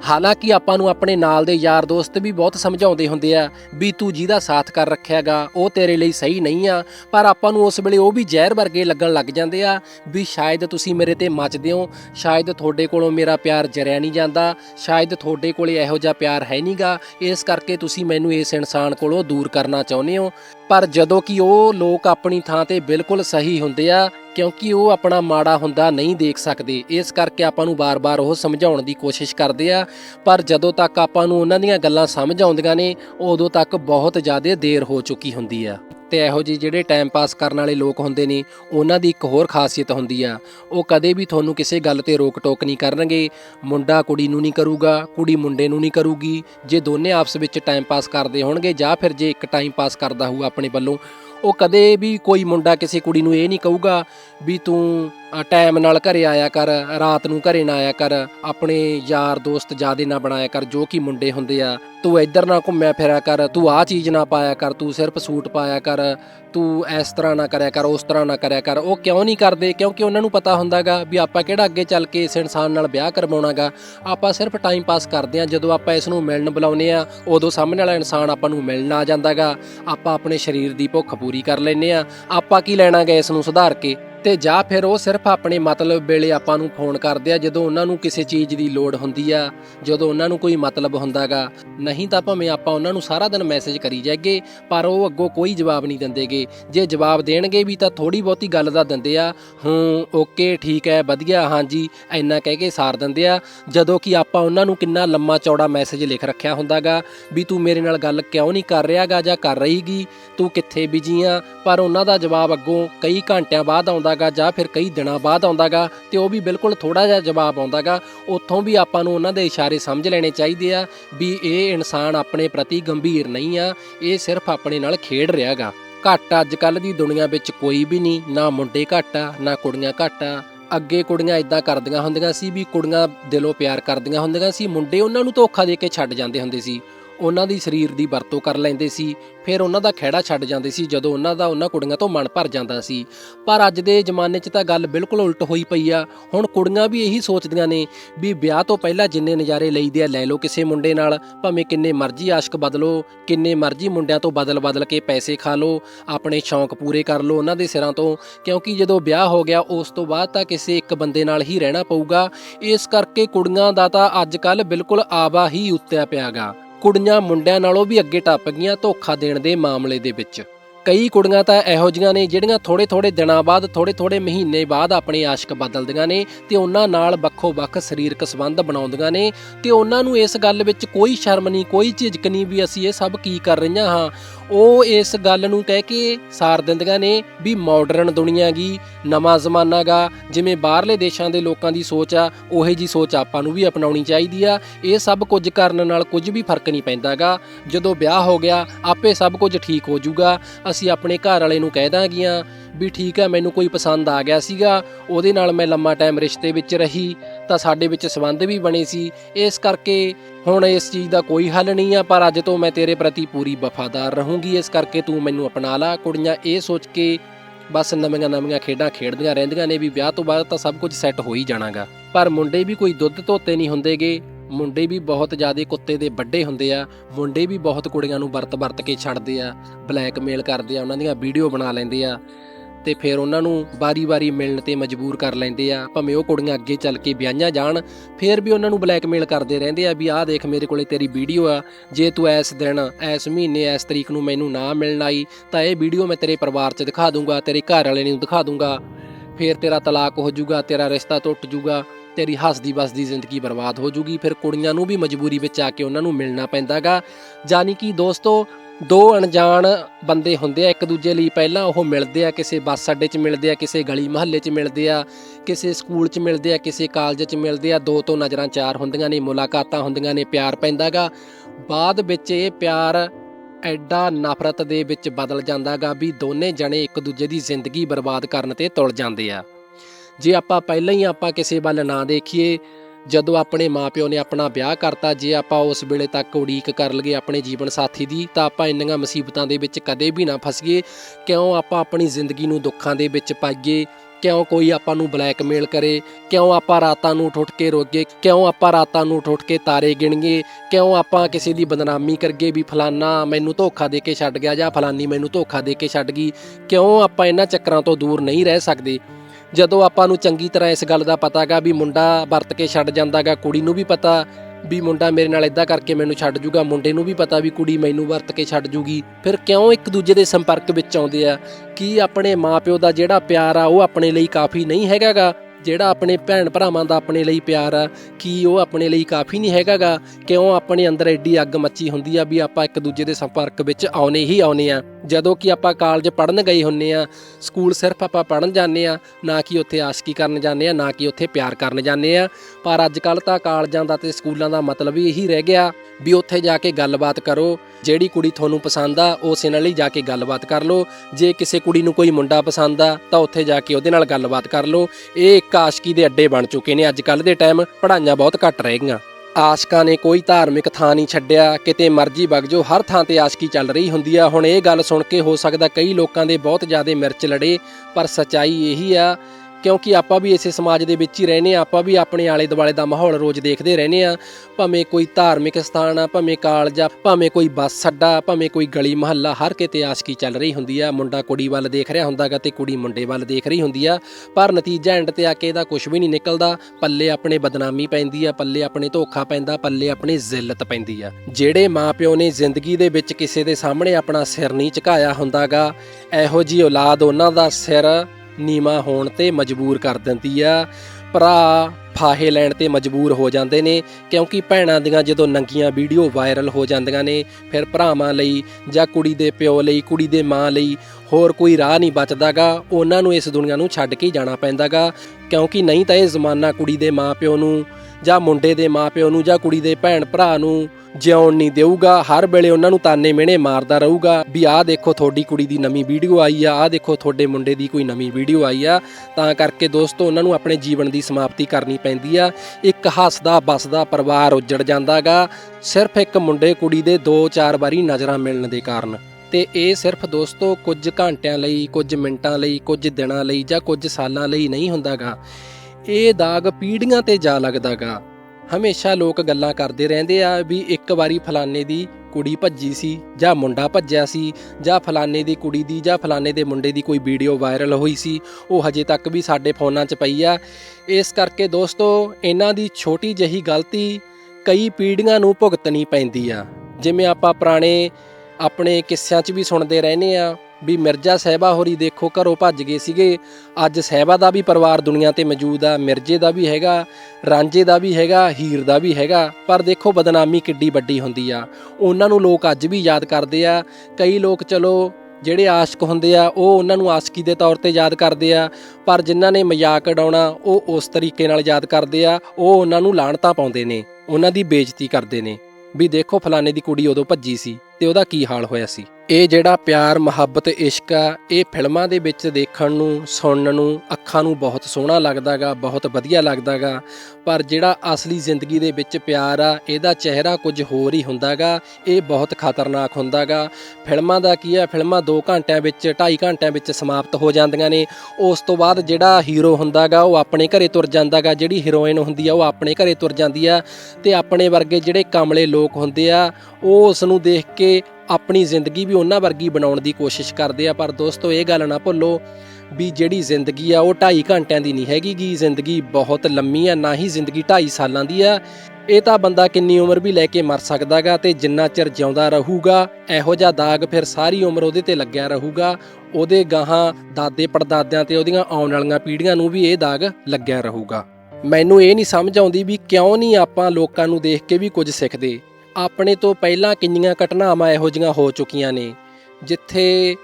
ਹਾਲਾਂਕਿ ਆਪਾਂ ਨੂੰ ਆਪਣੇ ਨਾਲ ਦੇ ਯਾਰ ਦੋਸਤ ਵੀ ਬਹੁਤ ਸਮਝਾਉਂਦੇ ਹੁੰਦੇ ਆ ਵੀ ਤੂੰ ਜਿਹਦਾ ਸਾਥ ਕਰ ਰੱਖਿਆਗਾ ਉਹ ਤੇਰੇ ਲਈ ਸਹੀ ਨਹੀਂ ਆ, ਪਰ ਆਪਾਂ ਨੂੰ ਉਸ ਵੇਲੇ ਉਹ ਵੀ ਜ਼ਹਿਰ ਵਰਗੇ ਲੱਗਣ ਲੱਗ ਜਾਂਦੇ ਆ ਵੀ ਸ਼ਾਇਦ ਤੁਸੀਂ ਮੇਰੇ ਤੇ ਮੱਚਦੇ ਹੋ, ਸ਼ਾਇਦ ਤੁਹਾਡੇ ਕੋਲੋਂ ਮੇਰਾ ਪਿਆਰ ਜਰਿਆ ਨਹੀਂ ਜਾਂਦਾ, ਸ਼ਾਇਦ ਤੁਹਾਡੇ ਕੋਲੇ ਇਹੋ ਜਿਹਾ ਪਿਆਰ ਹੈ ਨਹੀਂਗਾ ਇਸ ਕਰਕੇ ਤੁਸੀਂ ਮੈਨੂੰ ਇਸ ਇਨਸਾਨ ਕੋਲੋਂ ਦੂਰ ਕਰਨਾ ਚਾਹੁੰਦੇ ਹੋ। ਪਰ ਜਦੋਂ ਕਿ ਉਹ ਲੋਕ ਆਪਣੀ ਥਾਂ ਤੇ ਬਿਲਕੁਲ ਸਹੀ ਹੁੰਦੇ ਆ ਕਿਉਂਕਿ ਉਹ ਆਪਣਾ ਮਾੜਾ ਹੁੰਦਾ ਨਹੀਂ ਦੇਖ ਸਕਦੇ। ਇਸ ਕਰਕੇ ਆਪਾਂ ਨੂੰ ਬਾਰ-ਬਾਰ ਉਹ ਸਮਝਾਉਣ ਦੀ ਕੋਸ਼ਿਸ਼ ਕਰਦੇ ਆ। ਪਰ ਜਦੋਂ ਤੱਕ ਆਪਾਂ ਨੂੰ ਉਹਨਾਂ ਦੀਆਂ ਗੱਲਾਂ ਸਮਝ ਆਉਂਦੀਆਂ ਨੇ, ਉਦੋਂ ਤੱਕ ਬਹੁਤ ਜ਼ਿਆਦਾ ਦੇਰ ਹੋ ਚੁੱਕੀ ਹੁੰਦੀ ਆ। ਤੇ ਇਹੋ ਜਿਹੇ ਜਿਹੜੇ ਟਾਈਮ ਪਾਸ ਕਰਨ ਵਾਲੇ ਲੋਕ ਹੁੰਦੇ ਨੇ, ਉਹਨਾਂ ਦੀ ਇੱਕ ਹੋਰ ਖਾਸੀਅਤ ਹੁੰਦੀ ਆ। ਉਹ ਕਦੇ ਵੀ ਤੁਹਾਨੂੰ ਕਿਸੇ ਗੱਲ ਤੇ ਰੋਕ ਟੋਕ ਨਹੀਂ ਕਰਨਗੇ। ਮੁੰਡਾ ਕੁੜੀ ਨੂੰ ਨਹੀਂ ਕਰੂਗਾ, ਕੁੜੀ ਮੁੰਡੇ ਨੂੰ ਨਹੀਂ ਕਰੂਗੀ। ਜੇ ਦੋਨੇ ਆਪਸ ਵਿੱਚ ਟਾਈਮ ਪਾਸ ਕਰਦੇ ਹੋਣਗੇ ਜਾਂ ਫਿਰ ਜੇ ਇੱਕ ਟਾਈਮ ਪਾਸ ਕਰਦਾ ਹੋਊ ਆਪਣੇ ਵੱਲੋਂ ਉਹ ਕਦੇ ਵੀ ਕੋਈ ਮੁੰਡਾ ਕਿਸੇ ਕੁੜੀ ਨੂੰ ਇਹ ਨਹੀਂ ਕਹੂਗਾ ਵੀ ਤੂੰ ਟਾਈਮ ਨਾਲ ਘਰੇ ਆਇਆ ਕਰ, ਰਾਤ ਨੂੰ ਘਰੇ ਨਾ ਆਇਆ ਕਰ, ਆਪਣੇ ਯਾਰ ਦੋਸਤ ਜਿਆਦੇ ਨਾ ਬਣਾਇਆ ਕਰ, ਜੋ ਕਿ ਮੁੰਡੇ ਹੁੰਦੇ ਆ। ਤੂੰ ਇੱਧਰ ਨਾ ਘੁੰਮਿਆ ਫਿਰਿਆ ਕਰ, ਤੂੰ ਆਹ ਚੀਜ਼ ਨਾ ਪਾਇਆ ਕਰ, ਤੂੰ ਸਿਰਫ ਸੂਟ ਪਾਇਆ ਕਰ, ਤੂੰ ਇਸ ਤਰ੍ਹਾਂ ਨਾ ਕਰਿਆ ਕਰ, ਉਸ ਤਰ੍ਹਾਂ ਨਾ ਕਰਿਆ ਕਰ। ਉਹ ਕਿਉਂ ਨਹੀਂ ਕਰਦੇ? ਕਿਉਂਕਿ ਉਹਨਾਂ ਨੂੰ ਪਤਾ ਹੁੰਦਾਗਾ ਵੀ ਆਪਾਂ ਕਿਹੜਾ ਅੱਗੇ ਚੱਲ ਕੇ ਇਸ ਇਨਸਾਨ ਨਾਲ ਵਿਆਹ ਕਰਵਾਉਣਾਗਾ। ਆਪਾਂ ਸਿਰਫ ਟਾਈਮ ਪਾਸ ਕਰਦੇ ਆ, ਜਦੋਂ ਆਪਾਂ ਇਸ ਨੂੰ ਮਿਲਣ ਬੁਲਾਉਂਦੇ ਆ, ਉਦੋਂ ਸਾਹਮਣੇ ਵਾਲਾ ਇਨਸਾਨ ਆਪਾਂ ਨੂੰ ਮਿਲਣ ਆ ਜਾਂਦਾਗਾ। ਆਪਾਂ ਆਪਣੇ ਸਰੀਰ ਦੀ ਭੁੱਖ ਪੂਰੀ ਕਰ ਲੈਨੇ ਆ। ਆਪਾਂ ਕੀ ਲੈਣਾਗਾ ਇਸ ਨੂੰ ਸੁਧਾਰ ਕੇ? ਤੇ ਜਾਂ ਫਿਰ ਉਹ ਸਿਰਫ ਆਪਣੇ ਮਤਲਬ ਵੇਲੇ ਆਪਾਂ ਨੂੰ ਫੋਨ ਕਰਦੇ ਆ, ਜਦੋਂ ਉਹਨਾਂ ਨੂੰ ਕਿਸੇ ਚੀਜ਼ ਦੀ ਲੋੜ ਹੁੰਦੀ ਆ, ਜਦੋਂ ਉਹਨਾਂ ਨੂੰ ਕੋਈ ਮਤਲਬ ਹੁੰਦਾਗਾ। ਨਹੀਂ ਤਾਂ ਭਾਵੇਂ ਆਪਾਂ ਉਹਨਾਂ ਨੂੰ ਸਾਰਾ ਦਿਨ ਮੈਸੇਜ ਕਰੀ ਜਾਈਏ, ਪਰ ਉਹ ਅੱਗੋਂ ਕੋਈ ਜਵਾਬ ਨਹੀਂ ਦਿੰਦੇਗੇ। ਜੇ ਜਵਾਬ ਦੇਣਗੇ ਵੀ ਤਾਂ ਥੋੜੀ ਬਹੁਤੀ ਗੱਲ ਦਾ ਦਿੰਦੇ ਆ, ਹੂੰ, ਓਕੇ, ਠੀਕ ਹੈ, ਵਧੀਆ, ਹਾਂਜੀ, ਇੰਨਾ ਕਹਿ ਕੇ ਸਾਰ ਦਿੰਦੇ ਆ। ਜਦੋਂ ਕਿ ਆਪਾਂ ਉਹਨਾਂ ਨੂੰ ਕਿੰਨਾ ਲੰਮਾ ਚੌੜਾ ਮੈਸੇਜ ਲਿਖ ਰੱਖਿਆ ਹੁੰਦਾਗਾ, ਵੀ ਤੂੰ ਮੇਰੇ ਨਾਲ ਗੱਲ ਕਿਉਂ ਨਹੀਂ ਕਰ ਰਿਹਾਗਾ ਜਾਂ ਕਰ ਰਹੀਗੀ, ਤੂੰ ਕਿੱਥੇ ਬਿਜ਼ੀ ਆ? ਪਰ ਉਹਨਾਂ ਦਾ ਜਵਾਬ ਅੱਗੋਂ ਕਈ ਘੰਟਿਆਂ ਬਾਅਦ ਆਉਂਦਾ ਆਉਂਦਾਗਾ ਜਾਂ ਫਿਰ ਕਈ ਦਿਨਾਂ ਬਾਅਦ ਆਉਂਦਾਗਾ ਤੇ ਉਹ ਵੀ ਬਿਲਕੁਲ ਥੋੜਾ ਜਿਹਾ ਜਵਾਬ ਆਉਂਦਾਗਾ, ਉੱਥੋਂ ਵੀ ਆਪਾਂ ਨੂੰ ਉਹਨਾਂ ਦੇ ਇਸ਼ਾਰੇ ਸਮਝ ਲੈਣੇ ਚਾਹੀਦੇ ਆ ਵੀ ਇਹ ਇਨਸਾਨ ਆਪਣੇ ਪ੍ਰਤੀ ਗੰਭੀਰ ਨਹੀਂ ਆ, ਇਹ ਸਿਰਫ ਆਪਣੇ ਨਾਲ ਖੇਡ ਰਿਹਾਗਾ। ਘੱਟ ਅੱਜ ਕੱਲ ਦੀ ਦੁਨੀਆ ਵਿੱਚ ਕੋਈ ਵੀ ਨਹੀਂ, ਨਾ ਮੁੰਡੇ ਘੱਟ ਆ, ਨਾ ਕੁੜੀਆਂ ਘੱਟ ਆ। ਅੱਗੇ ਕੁੜੀਆਂ ਇਦਾਂ ਕਰਦੀਆਂ ਹੁੰਦੀਆਂ ਸੀ ਵੀ ਕੁੜੀਆਂ ਦਿਲੋਂ ਪਿਆਰ ਕਰਦੀਆਂ ਹੁੰਦੀਆਂ ਸੀ, ਮੁੰਡੇ ਉਹਨਾਂ ਨੂੰ ਧੋਖਾ ਦੇ ਕੇ ਛੱਡ ਜਾਂਦੇ ਹੁੰਦੇ ਸੀ। ਉਹਨਾਂ ਦੀ ਸਰੀਰ ਦੀ ਵਰਤੋਂ ਕਰ ਲੈਂਦੇ ਸੀ, ਫਿਰ ਉਹਨਾਂ ਦਾ ਖਹਿੜਾ ਛੱਡ ਜਾਂਦੇ ਸੀ ਜਦੋਂ ਉਹਨਾਂ ਦਾ ਉਹਨਾਂ ਕੁੜੀਆਂ ਤੋਂ ਮਨ ਭਰ ਜਾਂਦਾ ਸੀ। ਪਰ ਅੱਜ ਦੇ ਜ਼ਮਾਨੇ 'ਚ ਤਾਂ ਗੱਲ ਬਿਲਕੁਲ ਉਲਟ ਹੋਈ ਪਈ ਆ। ਹੁਣ ਕੁੜੀਆਂ ਵੀ ਇਹੀ ਸੋਚਦੀਆਂ ਨੇ ਵੀ ਵਿਆਹ ਤੋਂ ਪਹਿਲਾਂ ਜਿੰਨੇ ਨਜ਼ਾਰੇ ਲਈਦੇ ਆ ਲੈ ਲਓ ਕਿਸੇ ਮੁੰਡੇ ਨਾਲ, ਭਾਵੇਂ ਕਿੰਨੇ ਮਰਜ਼ੀ ਆਸ਼ਕ ਬਦਲੋ, ਕਿੰਨੇ ਮਰਜ਼ੀ ਮੁੰਡਿਆਂ ਤੋਂ ਬਦਲ ਬਦਲ ਕੇ ਪੈਸੇ ਖਾ ਲਓ, ਆਪਣੇ ਸ਼ੌਂਕ ਪੂਰੇ ਕਰ ਲਓ ਉਹਨਾਂ ਦੇ ਸਿਰਾਂ ਤੋਂ। ਕਿਉਂਕਿ ਜਦੋਂ ਵਿਆਹ ਹੋ ਗਿਆ, ਉਸ ਤੋਂ ਬਾਅਦ ਤਾਂ ਕਿਸੇ ਇੱਕ ਬੰਦੇ ਨਾਲ ਹੀ ਰਹਿਣਾ ਪਊਗਾ। ਇਸ ਕਰਕੇ ਕੁੜੀਆਂ ਦਾ ਤਾਂ ਅੱਜ ਕੱਲ ਬਿਲਕੁਲ ਆਵਾ ਹੀ ਉੱਤਿਆ ਪਿਆਗਾ ਕੁੜੀਆਂ ਮੁੰਡਿਆਂ ਨਾਲੋਂ ਵੀ ਅੱਗੇ ਟੱਪ ਗਈਆਂ ਧੋਖਾ ਦੇਣ ਦੇ ਮਾਮਲੇ ਦੇ ਵਿੱਚ। ਕਈ ਕੁੜੀਆਂ ਤਾਂ ਇਹੋ ਜੀਆਂ ਨੇ ਜਿਹੜੀਆਂ ਥੋੜੇ ਥੋੜੇ ਦਿਨਾਂ ਬਾਅਦ ਥੋੜੇ ਥੋੜੇ ਮਹੀਨੇ ਬਾਅਦ ਆਪਣੇ ਆਸ਼ਕ ਬਦਲਦੀਆਂ ਨੇ ਤੇ ਉਹਨਾਂ ਨਾਲ ਵੱਖੋ ਵੱਖ ਸਰੀਰਕ ਸੰਬੰਧ ਬਣਾਉਂਦੀਆਂ ਨੇ ਤੇ ਉਹਨਾਂ ਨੂੰ ਇਸ ਗੱਲ ਵਿੱਚ ਕੋਈ ਸ਼ਰਮ ਨਹੀਂ, ਕੋਈ ਝਿਜਕ ਨਹੀਂ ਵੀ ਅਸੀਂ ਇਹ ਸਭ ਕੀ ਕਰ ਰਹੀਆਂ ਹਾਂ। ਉਹ ਇਸ ਗੱਲ ਨੂੰ ਕਹਿ ਕੇ ਸਾਰ ਦਿੰਦੀਆਂ ਨੇ ਵੀ ਮਾਡਰਨ ਦੁਨੀਆ ਗੀ, ਨਵਾਂ ਜ਼ਮਾਨਾ ਗਾ, ਜਿਵੇਂ ਬਾਹਰਲੇ ਦੇਸ਼ਾਂ ਦੇ ਲੋਕਾਂ ਦੀ ਸੋਚ ਆ, ਉਹੇ ਜੀ ਸੋਚ ਆਪਾਂ ਨੂੰ ਵੀ ਅਪਣਾਉਣੀ ਚਾਹੀਦੀ ਆ। ਇਹ ਸਭ ਕੁਝ ਕਰਨ ਨਾਲ ਕੁਝ ਵੀ ਫ਼ਰਕ ਨਹੀਂ ਪੈਂਦਾਗਾ ਜਦੋਂ ਵਿਆਹ ਹੋ ਗਿਆ, ਆਪੇ ਸਭ ਕੁਝ ਠੀਕ ਹੋ ਜਾਊਗਾ ਅਸੀਂ ਆਪਣੇ ਘਰ ਵਾਲੇ ਨੂੰ ਕਹਿ ਦਾਂਗੀਆਂ ਵੀ ਠੀਕ ਹੈ, ਮੈਨੂੰ ਕੋਈ ਪਸੰਦ ਆ ਗਿਆ ਸੀਗਾ, ਉਹਦੇ ਨਾਲ ਮੈਂ ਲੰਮਾ ਟਾਈਮ ਰਿਸ਼ਤੇ ਵਿੱਚ ਰਹੀ, ਤਾਂ ਸਾਡੇ ਵਿੱਚ ਸਬੰਧ ਵੀ ਬਣੇ ਸੀ। ਇਸ ਕਰਕੇ ਹੁਣ ਇਸ ਚੀਜ਼ ਦਾ ਕੋਈ ਹੱਲ ਨਹੀਂ ਆ, ਪਰ ਅੱਜ ਤੋਂ ਮੈਂ ਤੇਰੇ ਪ੍ਰਤੀ ਪੂਰੀ ਵਫਾਦਾਰ ਰਹੂੰਗੀ। ਇਸ ਕਰਕੇ ਤੂੰ ਮੈਨੂੰ ਅਪਣਾ ਲਾ, ਕੁੜੀਆਂ, ਇਹ ਸੋਚ ਕੇ ਬਸ ਨਵੀਆਂ ਨਵੀਆਂ ਖੇਡਾਂ ਖੇਡਦੀਆਂ ਰਹਿੰਦੀਆਂ ਨੇ ਵੀ ਵਿਆਹ ਤੋਂ ਬਾਅਦ ਤਾਂ ਸਭ ਕੁਝ ਸੈੱਟ ਹੋ ਹੀ ਜਾਣਾਗਾ। ਪਰ ਮੁੰਡੇ ਵੀ ਕੋਈ ਦੁੱਧ ਧੋਤੇ ਨਹੀਂ ਹੁੰਦੇਗੇ, ਮੁੰਡੇ ਵੀ ਬਹੁਤ ਜ਼ਿਆਦਾ ਕੁੱਤੇ ਦੇ ਵੱਡੇ ਹੁੰਦੇ ਆ, ਮੁੰਡੇ ਵੀ ਬਹੁਤ ਕੁੜੀਆਂ ਨੂੰ ਵਰਤ ਵਰਤ ਕੇ ਛੱਡਦੇ ਆ ਬਲੈਕਮੇਲ ਕਰਦੇ ਆ, ਉਹਨਾਂ ਦੀਆਂ ਵੀਡੀਓ ਬਣਾ ਲੈਂਦੇ ਆ। ਤੇ ਫਿਰ ਉਹਨਾਂ ਨੂੰ ਵਾਰੀ-ਵਾਰੀ ਮਿਲਣ ਤੇ ਮਜਬੂਰ ਕਰ ਲੈਂਦੇ ਆ। ਭਾਵੇਂ ਉਹ ਕੁੜੀਆਂ ਅੱਗੇ ਚੱਲ ਕੇ ਵਿਆਹੀਆਂ ਜਾਣ, ਫਿਰ ਵੀ ਉਹਨਾਂ ਨੂੰ ਬਲੈਕਮੇਲ ਕਰਦੇ ਰਹਿੰਦੇ ਆ ਵੀ ਆਹ ਦੇਖ ਮੇਰੇ ਕੋਲੇ ਤੇਰੀ ਵੀਡੀਓ ਆ। ਜੇ ਤੂੰ ਇਸ ਦਿਨ, ਇਸ ਮਹੀਨੇ, ਇਸ ਤਰੀਕ ਨੂੰ ਮੈਨੂੰ ਨਾ ਮਿਲਣ ਆਈ, ਤਾਂ ਇਹ ਵੀਡੀਓ ਮੈਂ ਤੇਰੇ ਪਰਿਵਾਰ 'ਚ ਦਿਖਾ ਦੂੰਗਾ, ਤੇਰੇ ਘਰ ਵਾਲੇ ਨੂੰ ਦਿਖਾ ਦੂੰਗਾ। ਫਿਰ ਤੇਰਾ ਤਲਾਕ ਹੋ ਜਾਊਗਾ, ਤੇਰਾ ਰਿਸ਼ਤਾ ਟੁੱਟ ਜਾਊਗਾ, ਤੇਰੀ ਹੱਸਦੀ ਬਸਦੀ ਜ਼ਿੰਦਗੀ ਬਰਬਾਦ ਹੋ ਜਾਊਗੀ, ਫਿਰ ਕੁੜੀਆਂ ਨੂੰ ਵੀ ਮਜਬੂਰੀ ਵਿੱਚ ਆ ਕੇ ਉਹਨਾਂ ਨੂੰ ਮਿਲਣਾ ਪੈਂਦਾਗਾ। ਜਾਨੀ ਕਿ ਦੋਸਤੋ ਦੋ ਅਣਜਾਣ ਬੰਦੇ ਹੁੰਦੇ ਆ, ਇੱਕ ਦੂਜੇ ਲਈ ਪਹਿਲਾਂ ਉਹ ਮਿਲਦੇ ਆ, ਕਿਸੇ ਬੱਸ ਅੱਡੇ 'ਚ ਮਿਲਦੇ ਆ, ਕਿਸੇ ਗਲੀ ਮੁਹੱਲੇ 'ਚ ਮਿਲਦੇ ਆ, ਕਿਸੇ ਸਕੂਲ 'ਚ ਮਿਲਦੇ ਆ, ਕਿਸੇ ਕਾਲਜ 'ਚ ਮਿਲਦੇ ਆ, ਦੋ ਤੋਂ ਨਜ਼ਰਾਂ ਚਾਰ ਹੁੰਦੀਆਂ ਨੇ, ਮੁਲਾਕਾਤਾਂ ਹੁੰਦੀਆਂ ਨੇ, ਪਿਆਰ ਪੈਂਦਾਗਾ। ਬਾਅਦ ਵਿੱਚ ਇਹ ਪਿਆਰ ਐਡਾ ਨਫ਼ਰਤ ਦੇ ਵਿੱਚ ਬਦਲ ਜਾਂਦਾਗਾ ਵੀ ਦੋਨੇ ਜਣੇ ਇੱਕ ਦੂਜੇ ਦੀ ਜ਼ਿੰਦਗੀ ਬਰਬਾਦ ਕਰਨ ਤੇ ਤੁਲ ਜਾਂਦੇ ਆ। ਜੇ ਆਪਾਂ ਪਹਿਲਾਂ ਹੀ ਆਪਾਂ ਕਿਸੇ ਵੱਲ ਨਾ ਦੇਖੀਏ ਜਦੋਂ ਆਪਣੇ ਮਾਪਿਓ ਨੇ ਆਪਣਾ ਵਿਆਹ ਕਰਤਾ, ਜੇ ਆਪਾਂ ਉਸ ਵੇਲੇ ਤੱਕ ਉਡੀਕ ਕਰ ਲਈਏ ਆਪਣੇ ਜੀਵਨ ਸਾਥੀ ਦੀ, ਤਾਂ ਆਪਾਂ ਇੰਨੀਆਂ ਮੁਸੀਬਤਾਂ ਦੇ ਵਿੱਚ ਕਦੇ ਵੀ ਨਾ ਫਸੀਏ। ਕਿਉਂ ਆਪਾਂ ਆਪਣੀ ਜ਼ਿੰਦਗੀ ਨੂੰ ਦੁੱਖਾਂ ਦੇ ਵਿੱਚ ਪਾਈਏ? ਕਿਉਂ ਕੋਈ ਆਪਾਂ ਨੂੰ ਬਲੈਕਮੇਲ ਕਰੇ? ਕਿਉਂ ਆਪਾਂ ਰਾਤਾਂ ਨੂੰ ਉੱਠ ਕੇ ਰੋਗੇ? ਕਿਉਂ ਆਪਾਂ ਰਾਤਾਂ ਨੂੰ ਉੱਠ ਕੇ ਤਾਰੇ ਗਿਣੀਏ? ਕਿਉਂ ਆਪਾਂ ਕਿਸੇ ਦੀ ਬਦਨਾਮੀ ਕਰਗੇ ਵੀ ਫਲਾਨਾ ਮੈਨੂੰ ਧੋਖਾ ਦੇ ਕੇ ਛੱਡ ਗਿਆ ਜਾਂ ਫਲਾਨੀ ਮੈਨੂੰ ਧੋਖਾ ਦੇ ਕੇ ਛੱਡ ਗਈ? ਕਿਉਂ ਆਪਾਂ ਇਹਨਾਂ ਚੱਕਰਾਂ ਤੋਂ ਦੂਰ ਨਹੀਂ ਰਹਿ ਸਕਦੇ? ਜਦੋਂ ਆਪਾਂ ਨੂੰ ਚੰਗੀ ਤਰ੍ਹਾਂ ਇਸ ਗੱਲ ਦਾ ਪਤਾਗਾ ਵੀ ਮੁੰਡਾ ਵਰਤ ਕੇ ਛੱਡ ਜਾਂਦਾਗਾ, ਕੁੜੀ ਨੂੰ ਵੀ ਪਤਾ ਵੀ ਮੁੰਡਾ ਮੇਰੇ ਨਾਲ ਇਦਾਂ ਕਰਕੇ ਮੈਨੂੰ ਛੱਡ ਜੂਗਾ, ਮੁੰਡੇ ਨੂੰ ਵੀ ਪਤਾ ਵੀ ਕੁੜੀ ਮੈਨੂੰ ਵਰਤ ਕੇ ਛੱਡ ਜੂਗੀ, ਫਿਰ ਕਿਉਂ ਇੱਕ ਦੂਜੇ ਦੇ ਸੰਪਰਕ ਵਿੱਚ ਆਉਂਦੇ ਆ? ਕੀ ਆਪਣੇ ਮਾਪਿਓ ਦਾ ਜਿਹੜਾ ਪਿਆਰ ਆ, ਉਹ ਆਪਣੇ ਲਈ ਕਾਫੀ ਨਹੀਂ ਹੈਗਾਗਾ? ਜਿਹੜਾ ਆਪਣੇ ਭੈਣ ਭਰਾਵਾਂ ਦਾ ਆਪਣੇ ਲਈ ਪਿਆਰ ਆ, ਕੀ ਉਹ ਆਪਣੇ ਲਈ ਕਾਫੀ ਨਹੀਂ ਹੈਗਾਗਾ? ਕਿਉਂ ਆਪਣੇ ਅੰਦਰ ਐਡੀ ਅੱਗ ਮੱਚੀ ਹੁੰਦੀ ਆ ਵੀ ਆਪਾਂ ਇੱਕ ਦੂਜੇ ਦੇ ਸੰਪਰਕ ਵਿੱਚ ਆਉਨੇ ਹੀ ਆਉਨੇ ਆ? ਜਦੋਂ ਕਿ ਆਪਾਂ ਕਾਲਜ ਪੜ੍ਹਨ ਗਏ ਹੁੰਨੇ ਆ ਸਕੂਲ ਸਿਰਫ ਆਪਾਂ ਪੜ੍ਹਨ ਜਾਂਦੇ ਆ, ਨਾ ਕਿ ਉੱਥੇ ਆਸ਼ਕੀ ਕਰਨ ਜਾਂਦੇ ਆ, ਨਾ ਕਿ ਉੱਥੇ ਪਿਆਰ ਕਰਨ ਜਾਂਦੇ ਆ। ਪਰ ਅੱਜ ਕੱਲ ਤਾਂ ਕਾਲਜਾਂ ਦਾ ਤੇ ਸਕੂਲਾਂ ਦਾ ਮਤਲਬ ਹੀ ਇਹੀ ਰਹਿ ਗਿਆ ਵੀ ਉੱਥੇ ਜਾ ਕੇ ਗੱਲਬਾਤ ਕਰੋ, ਜਿਹੜੀ ਕੁੜੀ ਤੁਹਾਨੂੰ ਪਸੰਦ ਆ ਉਸੇ ਨਾਲ ਹੀ ਜਾ ਕੇ ਗੱਲਬਾਤ ਕਰ ਲਓ। ਜੇ ਕਿਸੇ ਕੁੜੀ ਨੂੰ ਕੋਈ ਮੁੰਡਾ ਪਸੰਦ ਆ, ਤਾਂ ਉੱਥੇ ਜਾ ਕੇ ਉਹਦੇ ਨਾਲ ਗੱਲਬਾਤ ਕਰ ਲਓ। ਇਹ ਇੱਕ ਆਸ਼ਕੀ ਦੇ ਅੱਡੇ ਬਣ ਚੁੱਕੇ ਨੇ। ਅੱਜ ਕੱਲ ਦੇ ਟਾਈਮ ਪੜ੍ਹਾਈਆਂ ਬਹੁਤ ਘੱਟ ਰਹਿ ਗਈਆਂ। ਆਸ਼ਕਾਂ ਨੇ ਕੋਈ ਧਾਰਮਿਕ ਥਾਂ ਨਹੀਂ ਛੱਡਿਆ। ਕਿਤੇ ਮਰਜ਼ੀ ਵਗ ਜਾਓ, ਹਰ ਥਾਂ ਤੇ ਆਸ਼ਕੀ ਚੱਲ ਰਹੀ ਹੁੰਦੀ ਆ। ਹੁਣ ਇਹ ਗੱਲ ਸੁਣ ਕੇ ਹੋ ਸਕਦਾ ਕਈ ਲੋਕਾਂ ਦੇ ਬਹੁਤ ਜ਼ਿਆਦਾ ਮਿਰਚ ਲੜੇ, ਪਰ ਸਚਾਈ ਇਹੀ ਆ ਕਿਉਂਕਿ ਆਪਾਂ ਵੀ ਇਸੇ ਸਮਾਜ ਦੇ ਵਿੱਚ ਹੀ ਰਹਿੰਦੇ ਆ ਆਪਾਂ ਵੀ ਆਪਣੇ ਆਲੇ ਦੁਆਲੇ ਦਾ ਮਾਹੌਲ ਰੋਜ਼ ਦੇਖਦੇ ਰਹਿੰਦੇ ਆ ਭਾਵੇਂ ਕੋਈ ਧਾਰਮਿਕ ਸਥਾਨ ਆ, ਭਾਵੇਂ ਕਾਲਜ ਆ, ਭਾਵੇਂ ਕੋਈ ਬੱਸ ਅੱਡਾ, ਭਾਵੇਂ ਕੋਈ ਗਲੀ ਮਹੱਲਾ, ਹਰ ਕਿਤੇ ਆਸ਼ਕੀ ਚੱਲ ਰਹੀ ਹੁੰਦੀ ਆ। ਮੁੰਡਾ ਕੁੜੀ ਵੱਲ ਦੇਖ ਰਿਹਾ ਹੁੰਦਾਗਾ ਤੇ ਕੁੜੀ ਮੁੰਡੇ ਵੱਲ ਦੇਖ ਰਹੀ ਹੁੰਦੀ ਆ। ਪਰ ਨਤੀਜਾ ਐਂਡ ਤੇ ਆ ਕੇ ਇਹਦਾ ਕੁਝ ਵੀ ਨਹੀਂ ਨਿਕਲਦਾ। ਪੱਲੇ ਆਪਣੇ ਬਦਨਾਮੀ ਪੈਂਦੀ ਆ, ਪੱਲੇ ਆਪਣੇ ਧੋਖਾ ਪੈਂਦਾ, ਪੱਲੇ ਆਪਣੀ ਜ਼ਿਲਤ ਪੈਂਦੀ ਆ। ਜਿਹੜੇ ਮਾਪਿਓ ਨੇ ਜ਼ਿੰਦਗੀ ਦੇ ਵਿੱਚ ਕਿਸੇ ਦੇ ਸਾਹਮਣੇ ਆਪਣਾ ਸਿਰ ਨਹੀਂ ਝੁਕਾਇਆ ਹੁੰਦਾਗਾ ਇਹੋ ਜੀ ਔਲਾਦ ਉਹਨਾਂ ਦਾ ਸਿਰ ਨੀਵਾ ਹੋਣ ਤੇ ਮਜਬੂਰ ਕਰ ਦਿੰਦੀ ਆ। ਭਰਾ ਫਾਹੇ ਲੈਣ ਤੇ ਮਜਬੂਰ ਹੋ ਜਾਂਦੇ ਨੇ, ਕਿਉਂਕਿ ਭੈਣਾਂ ਦੀਆਂ ਜਦੋਂ ਨੰਗੀਆਂ ਵੀਡੀਓ ਵਾਇਰਲ ਹੋ ਜਾਂਦੀਆਂ ਨੇ, ਫਿਰ ਭਰਾਵਾਂ ਲਈ ਜਾਂ ਕੁੜੀ ਦੇ ਪਿਓ ਲਈ, ਕੁੜੀ ਦੇ ਮਾਂ ਲਈ ਹੋਰ ਕੋਈ ਰਾਹ ਨਹੀਂ ਬਚਦਾਗਾ, ਉਹਨਾਂ ਨੂੰ ਇਸ ਦੁਨੀਆ ਨੂੰ ਛੱਡ ਕੇ ਹੀ ਜਾਣਾ ਪੈਂਦਾਗਾ, ਕਿਉਂਕਿ ਨਹੀਂ ਤਾਂ ਇਹ ਜ਼ਮਾਨਾ ਕੁੜੀ ਦੇ ਮਾਪਿਓ ਨੂੰ ਜਾਂ ਮੁੰਡੇ ਦੇ ਮਾਪਿਓ ਨੂੰ ਜਾਂ ਕੁੜੀ ਦੇ ਭੈਣ ਭਰਾ ਨੂੰ ਜਿਉਣ ਨਹੀਂ ਦੇਊਗਾ, ਹਰ ਵੇਲੇ ਉਹਨਾਂ ਨੂੰ ਤਾਨੇ ਮਿਹਣੇ ਮਾਰਦਾ ਰਹੂਗਾ, ਵੀ ਆਹ ਦੇਖੋ ਤੁਹਾਡੀ ਕੁੜੀ ਦੀ ਨਵੀਂ ਵੀਡੀਓ ਆਈ ਆ, ਆਹ ਦੇਖੋ ਤੁਹਾਡੇ ਮੁੰਡੇ ਦੀ ਕੋਈ ਨਵੀਂ ਵੀਡੀਓ ਆਈ ਆ, ਤਾਂ ਕਰਕੇ ਦੋਸਤੋ, ਉਹਨਾਂ ਨੂੰ ਆਪਣੇ ਜੀਵਨ ਦੀ ਸਮਾਪਤੀ ਕਰਨੀ ਪੈਂਦੀ ਆ। ਇੱਕ ਹੱਸਦਾ ਬਸਦਾ ਪਰਿਵਾਰ ਉੱਜੜ ਜਾਂਦਾਗਾ। ਸਿਰਫ ਇੱਕ ਮੁੰਡੇ ਕੁੜੀ ਦੇ 2-4 ਵਾਰੀ ਨਜ਼ਰਾਂ ਮਿਲਣ ਦੇ ਕਾਰਨ। ਤੇ ਇਹ ਸਿਰਫ ਦੋਸਤੋ ਕੁਝ ਘੰਟਿਆਂ ਲਈ, ਕੁਝ ਮਿੰਟਾਂ ਲਈ, ਕੁਝ ਦਿਨਾਂ ਲਈ ਜਾਂ ਕੁਝ ਸਾਲਾਂ ਲਈ ਨਹੀਂ ਹੁੰਦਾਗਾ। ਇਹ ਦਾਗ ਪੀੜ੍ਹੀਆਂ ਤੇ ਜਾ ਲੱਗਦਾਗਾ। ਹਮੇਸ਼ਾ ਲੋਕ ਗੱਲਾਂ ਕਰਦੇ ਰਹਿੰਦੇ ਆ ਵੀ ਇੱਕ ਵਾਰੀ ਫਲਾਣੇ ਦੀ ਕੁੜੀ ਭੱਜੀ ਸੀ, ਜਾਂ ਮੁੰਡਾ ਭੱਜਿਆ ਸੀ, ਜਾਂ ਫਲਾਣੇ ਦੀ ਕੁੜੀ ਦੀ, ਜਾਂ ਫਲਾਣੇ ਦੇ ਮੁੰਡੇ ਦੀ ਕੋਈ ਵੀਡੀਓ ਵਾਇਰਲ ਹੋਈ ਸੀ, ਉਹ ਹਜੇ ਤੱਕ ਵੀ ਸਾਡੇ ਫੋਨਾਂ 'ਚ ਪਈ ਆ। ਇਸ ਕਰਕੇ ਦੋਸਤੋ, ਇਹਨਾਂ ਦੀ ਛੋਟੀ ਜਹੀ ਗਲਤੀ ਕਈ ਪੀੜ੍ਹੀਆਂ ਨੂੰ ਭੁਗਤਣੀ ਪੈਂਦੀ ਆ। ਜਿਵੇਂ ਆਪਾਂ ਪੁਰਾਣੇ ਆਪਣੇ ਕਿੱਸਿਆਂ 'ਚ ਵੀ ਸੁਣਦੇ ਰਹਿੰਦੇ ਆ ਵੀ ਮਿਰਜ਼ਾ ਸਾਹਿਬਾ ਹੋਰੀ ਦੇਖੋ ਘਰੋਂ ਭੱਜ ਗਏ ਸੀਗੇ। ਅੱਜ ਸਾਹਿਬਾ ਦਾ ਵੀ ਪਰਿਵਾਰ ਦੁਨੀਆ ਤੇ ਮੌਜੂਦ ਆ, ਮਿਰਜ਼ੇ ਦਾ ਵੀ ਹੈਗਾ, ਰਾਂਝੇ ਦਾ ਵੀ ਹੈਗਾ, ਹੀਰ ਦਾ ਵੀ ਹੈਗਾ। ਪਰ ਦੇਖੋ ਬਦਨਾਮੀ ਕਿੱਡੀ ਵੱਡੀ ਹੁੰਦੀ ਆ। ਉਹਨਾਂ ਨੂੰ ਲੋਕ ਅੱਜ ਵੀ ਯਾਦ ਕਰਦੇ ਆ। ਕਈ ਲੋਕ ਚਲੋ ਜਿਹੜੇ ਆਸ਼ਕ ਹੁੰਦੇ ਆ, ਉਹ ਉਹਨਾਂ ਨੂੰ ਆਸ਼ਕੀ ਦੇ ਤੌਰ ਤੇ ਯਾਦ ਕਰਦੇ ਆ। ਪਰ ਜਿਨ੍ਹਾਂ ਨੇ ਮਜ਼ਾਕ ਉਡਾਉਣਾ, ਉਹ ਉਸ ਤਰੀਕੇ ਨਾਲ ਯਾਦ ਕਰਦੇ ਆ। ਉਹ ਉਹਨਾਂ ਨੂੰ ਲਾਣਤਾ ਪਾਉਂਦੇ ਨੇ, ਉਹਨਾਂ ਦੀ ਬੇਇੱਜ਼ਤੀ ਕਰਦੇ ਨੇ। ਵੀ ਦੇਖੋ ਫਲਾਣੇ ਦੀ ਕੁੜੀ ਉਦੋਂ ਭੱਜੀ ਸੀ। ਤੇ ਉਹਦਾ ਕੀ ਹਾਲ ਹੋਇਆ ਸੀ? ਇਹ ਜਿਹੜਾ ਪਿਆਰ, ਮੁਹੱਬਤ, ਇਸ਼ਕ ਆ, ਇਹ ਫਿਲਮਾਂ ਦੇ ਵਿੱਚ ਦੇਖਣ ਨੂੰ, ਸੁਣਨ ਨੂੰ, ਅੱਖਾਂ ਨੂੰ ਬਹੁਤ ਸੋਹਣਾ ਲੱਗਦਾਗਾ, ਬਹੁਤ ਵਧੀਆ ਲੱਗਦਾਗਾ, ਪਰ ਜਿਹੜਾ ਅਸਲੀ ਜ਼ਿੰਦਗੀ ਦੇ ਵਿੱਚ ਪਿਆਰ ਆ, ਇਹਦਾ ਚਿਹਰਾ ਕੁਝ ਹੋਰ ਹੀ ਹੁੰਦਾਗਾ, ਇਹ ਬਹੁਤ ਖਤਰਨਾਕ ਹੁੰਦਾਗਾ। ਫਿਲਮਾਂ ਦਾ ਕੀ ਆ, ਫਿਲਮਾਂ 2 ਘੰਟਿਆਂ ਵਿੱਚ 2.5 ਘੰਟਿਆਂ ਵਿੱਚ ਸਮਾਪਤ ਹੋ ਜਾਂਦੀਆਂ ਨੇ। ਉਸ ਤੋਂ ਬਾਅਦ ਜਿਹੜਾ ਹੀਰੋ ਹੁੰਦਾਗਾ, ਉਹ ਆਪਣੇ ਘਰੇ ਤੁਰ ਜਾਂਦਾਗਾ, ਜਿਹੜੀ ਹੀਰੋਇਨ ਹੁੰਦੀ ਆ, ਉਹ ਆਪਣੇ ਘਰੇ ਤੁਰ ਜਾਂਦੀ ਆ। ਤੇ ਆਪਣੇ ਵਰਗੇ ਜਿਹੜੇ ਕਮਲੇ ਲੋਕ ਹੁੰਦੇ ਆ, ਉਹ ਉਸ ਨੂੰ ਦੇਖ ਕੇ ਆਪਣੀ ਜ਼ਿੰਦਗੀ ਵੀ ਉਹਨਾਂ ਵਰਗੀ ਬਣਾਉਣ ਦੀ ਕੋਸ਼ਿਸ਼ ਕਰਦੇ ਆ, ਪਰ ਦੋਸਤੋ, ਇਹ ਗੱਲ ਨਾ ਭੁੱਲੋ ਵੀ ਜਿਹੜੀ ਜ਼ਿੰਦਗੀ ਆ, ਉਹ 2.5 ਘੰਟਿਆਂ ਦੀ ਨਹੀਂ ਹੈਗੀ ਗੀ। ਜ਼ਿੰਦਗੀ ਬਹੁਤ ਲੰਮੀ ਆ, ਨਾ ਹੀ ਜ਼ਿੰਦਗੀ 2.5 ਸਾਲਾਂ ਦੀ ਆ। ਇਹ ਤਾਂ ਬੰਦਾ ਕਿੰਨੀ ਉਮਰ ਵੀ ਲੈ ਕੇ ਮਰ ਸਕਦਾਗਾ ਤੇ ਜਿੰਨਾ ਚਿਰ ਜਿਉਂਦਾ ਰਹੂਗਾ, ਇਹੋ ਜਿਹਾ ਦਾਗ ਫਿਰ ਸਾਰੀ ਉਮਰ ਉਹਦੇ ਤੇ ਲੱਗਿਆ ਰਹੂਗਾ। ਉਹਦੇ ਗਾਹਾਂ ਦਾਦੇ ਪੜਦਾਦਿਆਂ ਤੇ ਉਹਦੀਆਂ ਆਉਣ ਵਾਲੀਆਂ ਪੀੜ੍ਹੀਆਂ ਨੂੰ ਵੀ ਇਹ ਦਾਗ ਲੱਗਿਆ ਰਹੂਗਾ। ਮੈਨੂੰ ਇਹ ਨਹੀਂ ਸਮਝ ਆਉਂਦੀ ਵੀ ਕਿਉਂ ਨਹੀਂ ਆਪਾਂ ਲੋਕਾਂ ਨੂੰ ਦੇਖ ਕੇ ਵੀ ਕੁਝ ਸਿੱਖਦੇ। ਆਪਣੇ ਤੋਂ ਪਹਿਲਾਂ ਕਿੰਨੀਆਂ ਘਟਨਾਵਾਂ ਇਹੋ ਜਿਹੀਆਂ ਹੋ ਚੁੱਕੀਆਂ ਨੇ, ਜਿੱਥੇ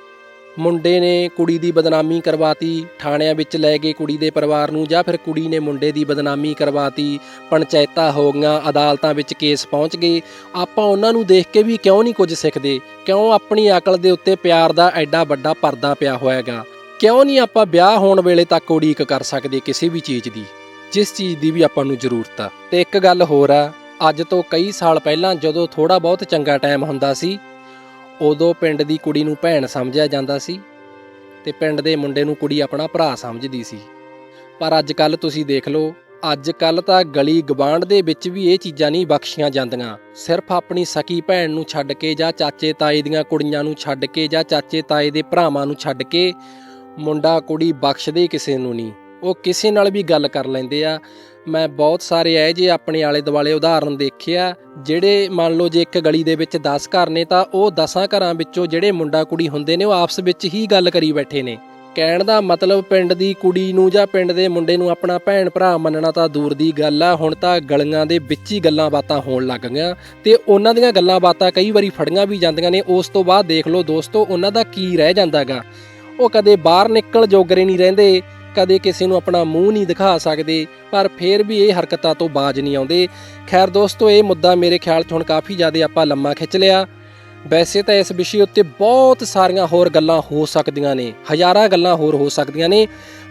ਮੁੰਡੇ ਨੇ ਕੁੜੀ ਦੀ ਬਦਨਾਮੀ ਕਰਵਾਤੀ, ਥਾਣਿਆਂ ਵਿੱਚ ਲੈ ਗਏ ਕੁੜੀ ਦੇ ਪਰਿਵਾਰ ਨੂੰ, ਜਾਂ ਫਿਰ ਕੁੜੀ ਨੇ ਮੁੰਡੇ ਦੀ ਬਦਨਾਮੀ ਕਰਵਾਤੀ, ਪੰਚਾਇਤਾਂ ਹੋ ਗਈਆਂ, ਅਦਾਲਤਾਂ ਵਿੱਚ ਕੇਸ ਪਹੁੰਚ ਗਏ। ਆਪਾਂ ਉਹਨਾਂ ਨੂੰ ਦੇਖ ਕੇ ਵੀ ਕਿਉਂ ਨਹੀਂ ਕੁਝ ਸਿੱਖਦੇ? ਕਿਉਂ ਆਪਣੀ ਅਕਲ ਦੇ ਉੱਤੇ ਪਿਆਰ ਦਾ ਐਡਾ ਵੱਡਾ ਪਰਦਾ ਪਿਆ ਹੋਇਆ ਹੈਗਾ ਕਿਉਂ ਨਹੀਂ ਆਪਾਂ ਵਿਆਹ ਹੋਣ ਵੇਲੇ ਤੱਕ ਉਡੀਕ ਕਰ ਸਕਦੇ ਕਿਸੇ ਵੀ ਚੀਜ਼ ਦੀ? ਜਿਸ ਚੀਜ਼ ਦੀ ਵੀ ਆਪਾਂ ਨੂੰ ਜ਼ਰੂਰਤ ਆ। ਤੇ ਇੱਕ ਗੱਲ ਹੋਰ ਆ ਅੱਜ ਤੋਂ ਕਈ ਸਾਲ ਪਹਿਲਾਂ ਜਦੋਂ ਥੋੜਾ ਬਹੁਤ ਚੰਗਾ ਟਾਈਮ ਹੁੰਦਾ ਸੀ, ਉਦੋਂ ਪਿੰਡ ਦੀ ਕੁੜੀ ਨੂੰ ਭੈਣ ਸਮਝਿਆ ਜਾਂਦਾ ਸੀ ਤੇ ਪਿੰਡ ਦੇ ਮੁੰਡੇ ਨੂੰ ਕੁੜੀ ਆਪਣਾ ਭਰਾ ਸਮਝਦੀ ਸੀ। ਪਰ ਅੱਜ ਕੱਲ ਤੁਸੀਂ ਦੇਖ ਲਓ ਅੱਜ ਕੱਲ ਤਾਂ ਗਲੀ ਗਵਾਂਢ ਦੇ ਵਿੱਚ ਵੀ ਇਹ ਚੀਜ਼ਾਂ ਨਹੀਂ ਬਖਸ਼ੀਆਂ ਜਾਂਦੀਆਂ। ਸਿਰਫ ਆਪਣੀ ਸਕੀ ਭੈਣ ਨੂੰ ਛੱਡ ਕੇ ਜਾਂ ਚਾਚੇ ਤਾਏ ਦੀਆਂ ਕੁੜੀਆਂ ਨੂੰ ਛੱਡ ਕੇ ਜਾਂ ਚਾਚੇ ਤਾਏ ਦੇ ਭਰਾਵਾਂ ਨੂੰ ਛੱਡ ਕੇ ਮੁੰਡਾ ਕੁੜੀ ਬਖਸ਼ਦੇ ਕਿਸੇ ਨੂੰ ਨਹੀਂ। ਉਹ ਕਿਸੇ ਨਾਲ ਵੀ ਗੱਲ ਕਰ ਲੈਂਦੇ ਆ। ਮੈਂ ਬਹੁਤ ਸਾਰੇ ਐ ਜੇ ਆਪਣੇ ਆਲੇ ਦੁਆਲੇ ਉਦਾਹਰਨ ਦੇਖਿਆ ਜਿਹੜੇ ਮੰਨ ਲਓ ਜੇ ਇੱਕ ਗਲੀ ਦੇ ਵਿੱਚ 10 ਘਰ ਨੇ ਤਾਂ ਉਹ 10 ਘਰਾਂ ਵਿੱਚੋਂ ਜਿਹੜੇ ਮੁੰਡਾ ਕੁੜੀ ਹੁੰਦੇ ਨੇ ਉਹ ਆਪਸ ਵਿੱਚ ਹੀ ਗੱਲ ਕਰੀ ਬੈਠੇ ਨੇ। ਕਹਿਣ ਦਾ ਮਤਲਬ ਪਿੰਡ ਦੀ ਕੁੜੀ ਨੂੰ ਜਾਂ ਪਿੰਡ ਦੇ ਮੁੰਡੇ ਨੂੰ ਆਪਣਾ ਭੈਣ ਭਰਾ ਮੰਨਣਾ ਤਾਂ ਦੂਰ ਦੀ ਗੱਲ ਆ। ਹੁਣ ਤਾਂ ਗਲੀਆਂ ਦੇ ਵਿੱਚ ਹੀ ਗੱਲਾਂ ਬਾਤਾਂ ਹੋਣ ਲੱਗ ਗਈਆਂ ਤੇ ਉਹਨਾਂ ਦੀਆਂ ਗੱਲਾਂ ਬਾਤਾਂ ਕਈ ਵਾਰੀ ਫੜੀਆਂ ਵੀ ਜਾਂਦੀਆਂ ਨੇ। ਉਸ ਤੋਂ ਬਾਅਦ ਦੇਖ ਲਓ ਦੋਸਤੋ, ਉਹਨਾਂ ਦਾ ਕੀ ਰਹਿ ਜਾਂਦਾਗਾ। ਉਹ ਕਦੇ ਬਾਹਰ ਨਿਕਲ ਜੋਗਰੇ ਨਹੀਂ ਰਹਿੰਦੇ। ਕਦੇ ਕਿਸੇ ਨੂੰ ਆਪਣਾ ਮੂੰਹ ਨਹੀਂ ਦਿਖਾ ਸਕਦੇ, ਪਰ ਫਿਰ ਵੀ ਇਹ ਹਰਕਤਾਂ ਤੋਂ ਬਾਜ ਨਹੀਂ ਆਉਂਦੇ। ਖੈਰ ਦੋਸਤੋ, ਇਹ ਮੁੱਦਾ ਮੇਰੇ ਖਿਆਲ 'ਚ ਹੁਣ ਕਾਫੀ ਜ਼ਿਆਦਾ ਆਪਾਂ ਲੰਮਾ ਖਿੱਚ ਲਿਆ। ਵੈਸੇ ਤਾਂ ਇਸ ਵਿਸ਼ੇ ਉੱਤੇ ਬਹੁਤ ਸਾਰੀਆਂ ਹੋਰ ਗੱਲਾਂ ਹੋ ਸਕਦੀਆਂ ਨੇ, ਹਜ਼ਾਰਾਂ ਗੱਲਾਂ ਹੋਰ ਹੋ ਸਕਦੀਆਂ ਨੇ,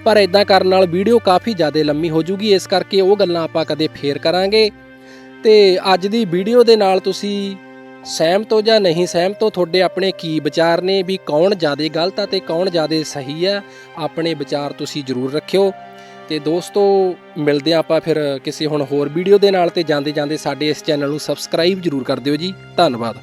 ਪਰ ਇਦਾਂ ਕਰਨ ਨਾਲ ਵੀਡੀਓ ਕਾਫੀ ਜ਼ਿਆਦਾ ਲੰਮੀ ਹੋ ਜੂਗੀ, ਇਸ ਕਰਕੇ ਉਹ ਗੱਲਾਂ ਆਪਾਂ ਕਦੇ ਫੇਰ ਕਰਾਂਗੇ। ਤੇ ਅੱਜ ਦੀ ਵੀਡੀਓ ਦੇ ਨਾਲ ਤੁਸੀਂ ਸਹਿਮਤ ਹੋ ਜਾਂ ਨਹੀਂ ਸਹਿਮਤ ਹੋ, ਤੁਹਾਡੇ ਆਪਣੇ ਕੀ ਵਿਚਾਰ ਨੇ ਵੀ ਕੌਣ ਜ਼ਿਆਦਾ ਗਲਤ ਆ ਤੇ ਕੌਣ ਜ਼ਿਆਦਾ ਸਹੀ ਆ, ਆਪਣੇ ਵਿਚਾਰ ਤੁਸੀਂ ਜ਼ਰੂਰ ਰੱਖਿਓ। ਤੇ ਦੋਸਤੋ, ਮਿਲਦੇ ਹਾਂ ਆਪਾਂ ਫਿਰ ਕਿਸੇ ਹੁਣ ਹੋਰ ਵੀਡੀਓ ਦੇ ਨਾਲ ਤੇ ਜਾਂਦੇ ਜਾਂਦੇ ਸਾਡੇ ਇਸ ਚੈਨਲ ਨੂੰ ਸਬਸਕ੍ਰਾਈਬ ਜ਼ਰੂਰ ਕਰ ਦਿਓ ਜੀ। ਧੰਨਵਾਦ।